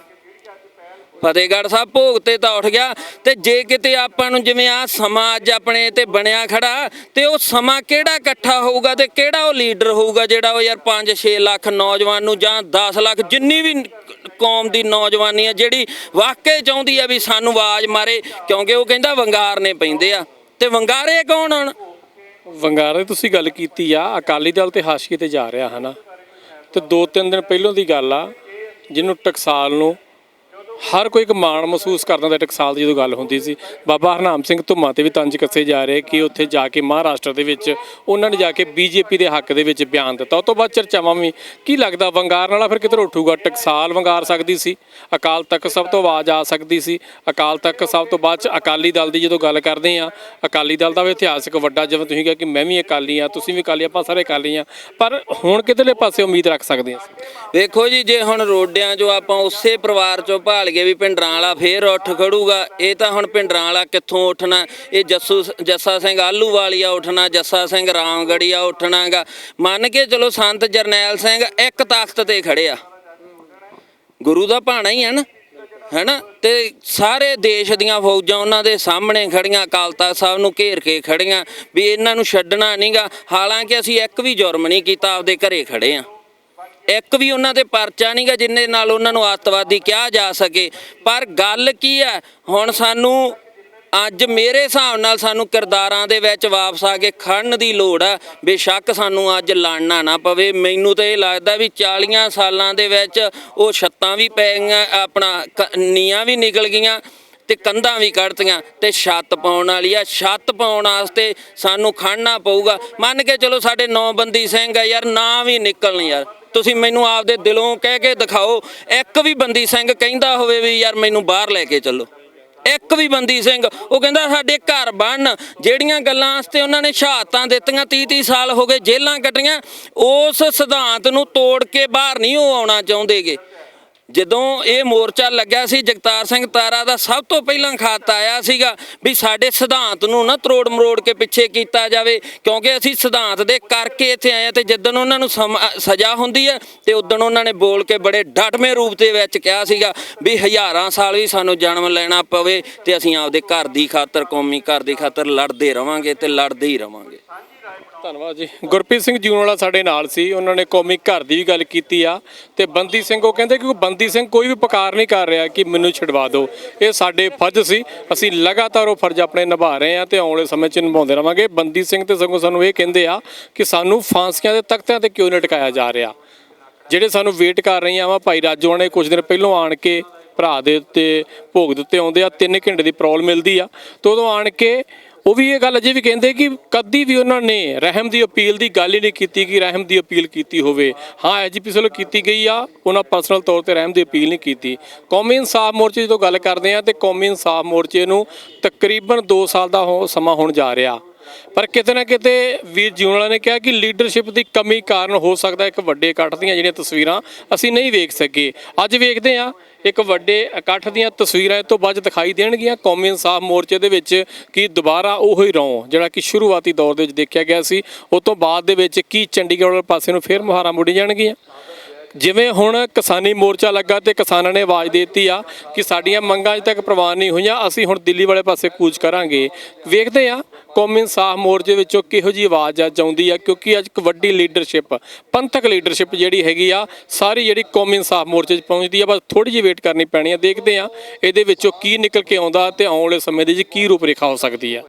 ਫਤਿਹਗੜ੍ਹ ਸਾਹਿਬ ਭੋਗ ਤੇ ਤਾਂ ਉੱਠ ਗਿਆ ਤੇ ਜੇ ਕਿਤੇ ਆਪਾਂ ਨੂੰ ਜਿਵੇਂ ਆ ਸਮਾਂ ਅੱਜ ਆਪਣੇ ਤੇ ਬਣਿਆ ਖੜਾ, ਤੇ ਉਹ ਸਮਾਂ ਕਿਹੜਾ ਇਕੱਠਾ ਹੋਊਗਾ ਤੇ ਕਿਹੜਾ ਉਹ ਲੀਡਰ ਹੋਊਗਾ ਜਿਹੜਾ ਉਹ ਯਾਰ 5-6 ਲੱਖ ਨੌਜਵਾਨ ਨੂੰ ਜਾਂ 10 ਲੱਖ ਜਿੰਨੀ ਵੀ ਕੌਮ ਦੀ ਨੌਜਵਾਨੀ ਆ ਜਿਹੜੀ ਵਾਕਈ ਚਾਹੁੰਦੀ ਆ ਵੀ ਸਾਨੂੰ ਆਵਾਜ਼ ਮਾਰੇ, ਕਿਉਂਕਿ ਉਹ ਕਹਿੰਦਾ ਵੰਗਾਰਨੇ ਪੈਂਦੇ ਆ। ਤੇ ਵੰਗਾਰੇ ਕੌਣ ਹੁਣ? ਵੰਗਾਰੇ ਤੁਸੀਂ ਗੱਲ ਕੀਤੀ ਆ, ਅਕਾਲੀ ਦਲ ਤੇ ਹਾਸ਼ੀਏ ਤੇ ਜਾ ਰਿਹਾ, ਹਨਾ? ਤੇ ਦੋ ਤਿੰਨ ਦਿਨ ਪਹਿਲਾਂ ਦੀ ਗੱਲ ਆ ਜਿਹਨੂੰ ਟਕਸਾਲ ਨੂੰ ਹਰ ਕੋਈ ਇੱਕ ਮਾਣ ਮਹਿਸੂਸ ਕਰਦਾ ਹੁੰਦਾ ਟਕਸਾਲ ਦੀ ਜਦੋਂ ਗੱਲ ਹੁੰਦੀ ਸੀ। ਬਾਬਾ ਹਰਨਾਮ ਸਿੰਘ ਧੁੰਮਾ ਤੇ ਵੀ ਤੰਜ ਕੱਸੇ ਜਾ ਰਹੇ ਕਿ ਉੱਥੇ ਜਾ ਕੇ ਮਹਾਰਾਸ਼ਟਰ ਦੇ ਵਿੱਚ ਉਹਨਾਂ ਨੇ ਜਾ ਕੇ ਬੀਜੇਪੀ ਦੇ ਹੱਕ ਦੇ ਵਿੱਚ ਬਿਆਨ ਦਿੱਤਾ। ਉਸ ਤੋਂ ਬਾਅਦ ਚਰਚਾਵਾਂ ਵੀ, ਕੀ ਲੱਗਦਾ ਵੰਗਾਰਨ ਵਾਲਾ ਫਿਰ ਕਿੱਧਰ ਉੱਠੂਗਾ? ਟਕਸਾਲ ਵੰਗਾਰ ਸਕਦੀ ਸੀ, ਅਕਾਲ ਤਖ਼ਤ ਸਭ ਤੋਂ ਆਵਾਜ਼ ਆ ਸਕਦੀ ਸੀ। ਅਕਾਲ ਤਖ਼ਤ ਸਭ ਤੋਂ ਬਾਅਦ ਚ ਅਕਾਲੀ ਦਲ ਦੀ ਜਦੋਂ ਗੱਲ ਕਰਦੇ ਆ ਅਕਾਲੀ ਦਲ ਦਾ ਵੀ ਇਤਿਹਾਸਕ ਵੱਡਾ ਜਿਵੇਂ ਤੁਸੀਂ ਕਿਹਾ ਕਿ ਮੈਂ ਵੀ ਅਕਾਲੀ ਆ ਤੁਸੀਂ ਵੀ ਅਕਾਲੀ ਆਪਾਂ ਸਾਰੇ ਅਕਾਲੀ ਆ ਪਰ ਹੁਣ ਕਿਧਰਲੇ ਪਾਸੇ ਉਮੀਦ ਰੱਖ ਸਕਦੇ ਆ ਵੇਖੋ ਜੀ, ਜੇ ਹੁਣ ਰੋਡਿਆਂ 'ਚੋਂ ਆਪਾਂ ਉਸੇ ਪਰਿਵਾਰ 'ਚੋਂ ਭਾਲ ਗਏ ਵੀ ਪਿੰਡਰਾਂ ਵਾਲਾ ਫੇਰ ਉੱਠ ਖੜੂਗਾ। ਇਹ ਤਾਂ ਹੁਣ ਪਿੰਡਰਾਂ ਵਾਲਾ ਕਿੱਥੋਂ ਉੱਠਣਾ? ਇਹ ਜੱਸੂ, ਜੱਸਾ ਸਿੰਘ ਆਲੂਵਾਲੀਆ ਉੱਠਣਾ, ਜੱਸਾ ਸਿੰਘ ਰਾਮਗੜੀਆ ਉੱਠਣਾਗਾ। ਮੰਨ ਕੇ ਚਲੋ ਸੰਤ ਜਰਨੈਲ ਸਿੰਘ ਇੱਕ ਤਾਕਤ ਤੇ ਖੜੇ ਆ। ਗੁਰੂ ਦਾ ਭਾਣਾ ਹੀ ਹੈ ਨਾ, ਹੈਨਾ? ਤੇ ਸਾਰੇ ਦੇਸ਼ ਦੀਆਂ ਫੌਜਾਂ ਉਹਨਾਂ ਦੇ ਸਾਹਮਣੇ ਖੜੀਆਂ ਅਕਾਲ ਸਾਹਿਬ ਨੂੰ ਘੇਰ ਕੇ ਖੜੀਆਂ, ਵੀ ਇਹਨਾਂ ਨੂੰ ਛੱਡਣਾ ਨਹੀਂਗਾ ਹਾਲਾਂਕਿ ਅਸੀਂ ਇੱਕ ਵੀ ਜੁਰਮ ਨਹੀਂ ਕੀਤਾ, ਆਪਦੇ ਘਰੇ ਖੜੇ ਆ। ਇੱਕ ਵੀ ਉਹਨਾਂ ਤੇ ਪਰਚਾ ਨਹੀਂਗਾ ਜਿੰਨੇ ਨਾਲ ਉਹਨਾਂ ਨੂੰ ਅੱਤਵਾਦੀ ਕਿਹਾ ਜਾ ਸਕੇ। ਪਰ ਗੱਲ ਕੀ ਹੈ? ਹੁਣ ਸਾਨੂੰ ਅੱਜ ਮੇਰੇ ਹਿਸਾਬ ਨਾਲ ਸਾਨੂੰ ਕਿਰਦਾਰਾਂ ਦੇ ਵਿੱਚ ਵਾਪਸ ਆ ਕੇ ਖੜਨ ਦੀ ਲੋੜ ਆ ਬੇਸ਼ੱਕ ਸਾਨੂੰ ਅੱਜ ਲੜਨਾ ਨਾ ਪਵੇ। ਮੈਨੂੰ ਤਾਂ ਇਹ ਲੱਗਦਾ ਵੀ 40 ਸਾਲਾਂ ਦੇ ਵਿੱਚ ਉਹ ਛੱਤਾਂ ਵੀ ਪੈ ਗਈਆਂ, ਆਪਣਾ ਕ- ਨੀਆਂ ਵੀ ਨਿਕਲ ਗਈਆਂ। ਤੇ ਕੰਧਾਂ ਵੀ ਕੱਢਤੀਆਂ ਤੇ ਛੱਤ ਪਾਉਣ ਵਾਲੀ ਆ। ਛੱਤ ਪਾਉਣ ਵਾਸਤੇ ਸਾਨੂੰ ਖੜਨਾ ਪਊਗਾ। ਮੰਨ ਕੇ ਚਲੋ ਸਾਡੇ ਨੌ ਬੰਦੀ ਸਿੰਘ ਆ ਯਾਰ, ਨਾ ਵੀ ਨਿਕਲਣ ਯਾਰ। ਤੁਸੀਂ ਮੈਨੂੰ ਆਪਦੇ ਦਿਲੋਂ ਕਹਿ ਕੇ ਦਿਖਾਓ, ਇੱਕ ਵੀ ਬੰਦੀ ਸਿੰਘ ਕਹਿੰਦਾ ਹੋਵੇ ਵੀ ਯਾਰ ਮੈਨੂੰ ਬਾਹਰ ਲੈ ਕੇ ਚੱਲੋ। ਇੱਕ ਵੀ ਬੰਦੀ ਸਿੰਘ, ਉਹ ਕਹਿੰਦਾ ਸਾਡੇ ਘਰ ਬਣ ਜਿਹੜੀਆਂ ਗੱਲਾਂ ਵਾਸਤੇ ਉਹਨਾਂ ਨੇ ਸ਼ਹਾਦਤਾਂ ਦਿੱਤੀਆਂ 30 30 ਸਾਲ ਹੋ ਗਏ ਜੇਲ੍ਹਾਂ ਕੱਟੀਆਂ, ਉਸ ਸਿਧਾਂਤ ਨੂੰ ਤੋੜ ਕੇ ਬਾਹਰ ਨਹੀਂ ਉਹ ਆਉਣਾ ਚਾਹੁੰਦੇਗੇ। ਜਦੋਂ ਇਹ ਮੋਰਚਾ ਲੱਗਿਆ ਸੀ, ਜਗਤਾਰ ਸਿੰਘ ਤਾਰਾ ਦਾ ਸਭ ਤੋਂ ਪਹਿਲਾਂ ਖਾਤਾ ਆਇਆ ਸੀਗਾ ਵੀ ਸਾਡੇ ਸਿਧਾਂਤ ਨੂੰ ਨਾ ਤਰੋੜ ਮਰੋੜ ਕੇ ਪਿੱਛੇ ਕੀਤਾ ਜਾਵੇ, ਕਿਉਂਕਿ ਅਸੀਂ ਸਿਧਾਂਤ ਦੇ ਕਰਕੇ ਇੱਥੇ ਆਏ ਹਾਂ ਤੇ ਜਦੋਂ ਉਹਨਾਂ ਨੂੰ ਸਮ- ਸਜ਼ਾ ਹੁੰਦੀ ਹੈ ਤੇ ਉਦੋਂ ਉਹਨਾਂ ਨੇ ਬੋਲ ਕੇ ਬੜੇ ਡਟਵੇਂ ਰੂਪ ਦੇ ਵਿੱਚ ਕਿਹਾ ਸੀਗਾ ਵੀ ਹਜ਼ਾਰਾਂ ਸਾਲ ਵੀ ਸਾਨੂੰ ਜਨਮ ਲੈਣਾ ਪਵੇ ਤੇ ਅਸੀਂ ਆਪਦੇ ਘਰ ਦੀ ਖਾਤਰ, ਕੌਮੀ ਘਰ ਦੀ ਖਾਤਰ ਲੜਦੇ ਰਵਾਂਗੇ ਤੇ ਲੜਦੇ ਹੀ ਰਵਾਂਗੇ। ਧੰਨਵਾਦ ਜੀ। ਗੁਰਪ੍ਰੀਤ ਸਿੰਘ ਜੂਨ ਵਾਲਾ ਸਾਡੇ ਨਾਲ ਸੀ। ਉਹਨਾਂ ਨੇ ਕੌਮੀ ਘਰ ਦੀ ਵੀ ਗੱਲ ਕੀਤੀ ਆ। ਤੇ ਬੰਦੀ ਸਿੰਘ, ਉਹ ਕਹਿੰਦੇ ਕਿ ਬੰਦੀ ਸਿੰਘ ਕੋਈ ਵੀ ਪੁਕਾਰ ਨਹੀਂ ਕਰ ਰਿਹਾ ਕਿ ਮੈਨੂੰ ਛਡਵਾ ਦਿਓ। ਇਹ ਸਾਡੇ ਫਰਜ਼ ਸੀ। ਅਸੀਂ ਲਗਾਤਾਰ ਉਹ ਫਰਜ਼ ਆਪਣੇ ਨਿਭਾ ਰਹੇ ਆ ਤੇ ਆਉਣ ਵਾਲੇ ਸਮੇਂ 'ਚ ਨਿਭਾਉਂਦੇ ਰਵਾਂਗੇ। ਬੰਦੀ ਸਿੰਘ ਤੇ ਸਗੋਂ ਸਾਨੂੰ ਇਹ ਕਹਿੰਦੇ ਆ ਕਿ ਸਾਨੂੰ ਫਾਂਸੀਆਂ ਦੇ ਤਖਤਿਆਂ ਤੇ ਕਿਉਂ ਲਟਕਾਇਆ ਜਾ ਰਿਹਾ? ਜਿਹੜੇ ਸਾਨੂੰ ਵੇਟ ਕਰ ਰਹੀਆਂ ਵਾ, ਭਾਈ ਰਾਜੋ ਨੇ ਕੁਝ ਦਿਨ ਪਹਿਲਾਂ ਆਣ ਕੇ ਭਰਾ ਦੇ ਉੱਤੇ ਭੋਗ ਦੇ ਉੱਤੇ ਆਉਂਦੇ ਆ। 3 ਘੰਟੇ ਦੀ ਪ੍ਰੋਲ ਮਿਲਦੀ ਆ। ਤੇ ਉਦੋਂ ਆਣ ਕੇ ਉਹ ਵੀ ਇਹ ਗੱਲ ਅਜੇ ਵੀ ਕਹਿੰਦੇ ਕਿ ਕਦੀ ਵੀ ਉਹਨਾਂ ਨੇ ਰਹਿਮ ਦੀ ਅਪੀਲ ਦੀ ਗੱਲ ਹੀ ਨਹੀਂ ਕੀਤੀ ਕਿ ਰਹਿਮ ਦੀ ਅਪੀਲ ਕੀਤੀ ਹੋਵੇ। ਹਾਂ ਐਜੀਪੀ ਵੱਲੋਂ ਕੀਤੀ ਗਈ ਆ, ਉਹਨਾਂ ਪਰਸਨਲ ਤੌਰ ਤੇ ਰਹਿਮ ਦੀ ਅਪੀਲ ਨਹੀਂ ਕੀਤੀ। ਕੌਮੀ ਇਨਸਾਫ ਮੋਰਚੇ ਜਦੋਂ ਗੱਲ ਕਰਦੇ ਆ ਤੇ ਕੌਮੀ ਇਨਸਾਫ ਮੋਰਚੇ ਨੂੰ ਤਕਰੀਬਨ 2 ਸਾਲ ਦਾ ਹੋ- ਸਮਾਂ ਹੋਣ ਜਾ ਰਿਹਾ। ਪਰ ਕਿਤੇ ਨਾ ਕਿਤੇ ਵੀਰ ਜੀਵਨ ਨੇ ਕਿਹਾ ਕਿ ਲੀਡਰਸ਼ਿਪ ਦੀ ਕਮੀ ਕਾਰਨ ਹੋ ਸਕਦਾ ਇੱਕ ਵੱਡੇ ਇਕੱਠ ਦੀਆਂ ਜਿਹੜੀਆਂ ਤਸਵੀਰਾਂ ਅਸੀਂ ਨਹੀਂ ਵੇਖ ਸਕੇ। ਅੱਜ ਵੇਖਦੇ ਹਾਂ ਇੱਕ ਵੱਡੇ ਇਕੱਠ ਦੀਆਂ ਤਸਵੀਰਾਂ ਇਹ ਤੋਂ ਬਾਅਦ ਦਿਖਾਈ ਦੇਣਗੀਆਂ ਕੌਮੀ ਇਨਸਾਫ ਮੋਰਚੇ ਦੇ ਵਿੱਚ ਕੀ ਦੁਬਾਰਾ ਉਹੋ ਹੀ ਰੌਂ, ਜਿਹੜਾ ਕਿ ਸ਼ੁਰੂਆਤੀ ਦੌਰ ਦੇ ਵਿੱਚ ਦੇਖਿਆ ਗਿਆ ਸੀ। ਉਸ ਤੋਂ ਬਾਅਦ ਦੇ ਵਿੱਚ ਕੀ ਚੰਡੀਗੜ੍ਹ ਵਾਲੇ ਪਾਸੇ ਨੂੰ ਫੇਰ ਮੁਹਾਰਾ ਮੁੜੀ ਜਾਣਗੀਆਂ। ਜਿਵੇਂ ਹੁਣ ਕਿਸਾਨੀ ਮੋਰਚਾ ਲੱਗਾ ਤੇ ਕਿਸਾਨਾਂ ਨੇ ਆਵਾਜ਼ ਦੇ ਦਿੱਤੀ ਆ ਕਿ ਸਾਡੀਆਂ ਮੰਗਾਂ ਅਜੇ ਤੱਕ ਪ੍ਰਵਾਨ ਨਹੀਂ ਹੋਈਆਂ, ਅਸੀਂ ਹੁਣ ਦਿੱਲੀ ਵਾਲੇ ਪਾਸੇ ਕੂਚ ਕਰਾਂਗੇ। ਵੇਖਦੇ ਆ ਕੌਮੀ ਇਨਸਾਫ ਮੋਰਚੇ ਵਿੱਚੋਂ ਕਿਹੋ ਜੀ ਆਵਾਜ਼ ਅੱਜ ਆਉਂਦੀ ਆ, ਕਿਉਂਕਿ ਅੱਜ ਇੱਕ ਵੱਡੀ ਲੀਡਰਸ਼ਿਪ ਪੰਥਕ ਲੀਡਰਸ਼ਿਪ ਜਿਹੜੀ ਹੈਗੀ ਆ, ਸਾਰੀ ਜਿਹੜੀ ਕੌਮੀ ਇਨਸਾਫ ਮੋਰਚੇ 'ਚ ਪਹੁੰਚਦੀ ਆ, ਬਸ ਥੋੜੀ ਜਿਹੀ ਵੇਟ ਕਰਨੀ ਪੈਣੀ ਆ। ਦੇਖਦੇ ਆ ਇਹਦੇ ਵਿੱਚੋਂ ਕੀ ਨਿਕਲ ਕੇ ਆਉਂਦਾ ਤੇ ਆਉਣ ਵਾਲੇ ਸਮੇਂ ਦੇ ਵਿੱਚ ਕੀ ਰੂਪ ਰੇਖਾ ਹੋ ਸਕਦੀ ਆ।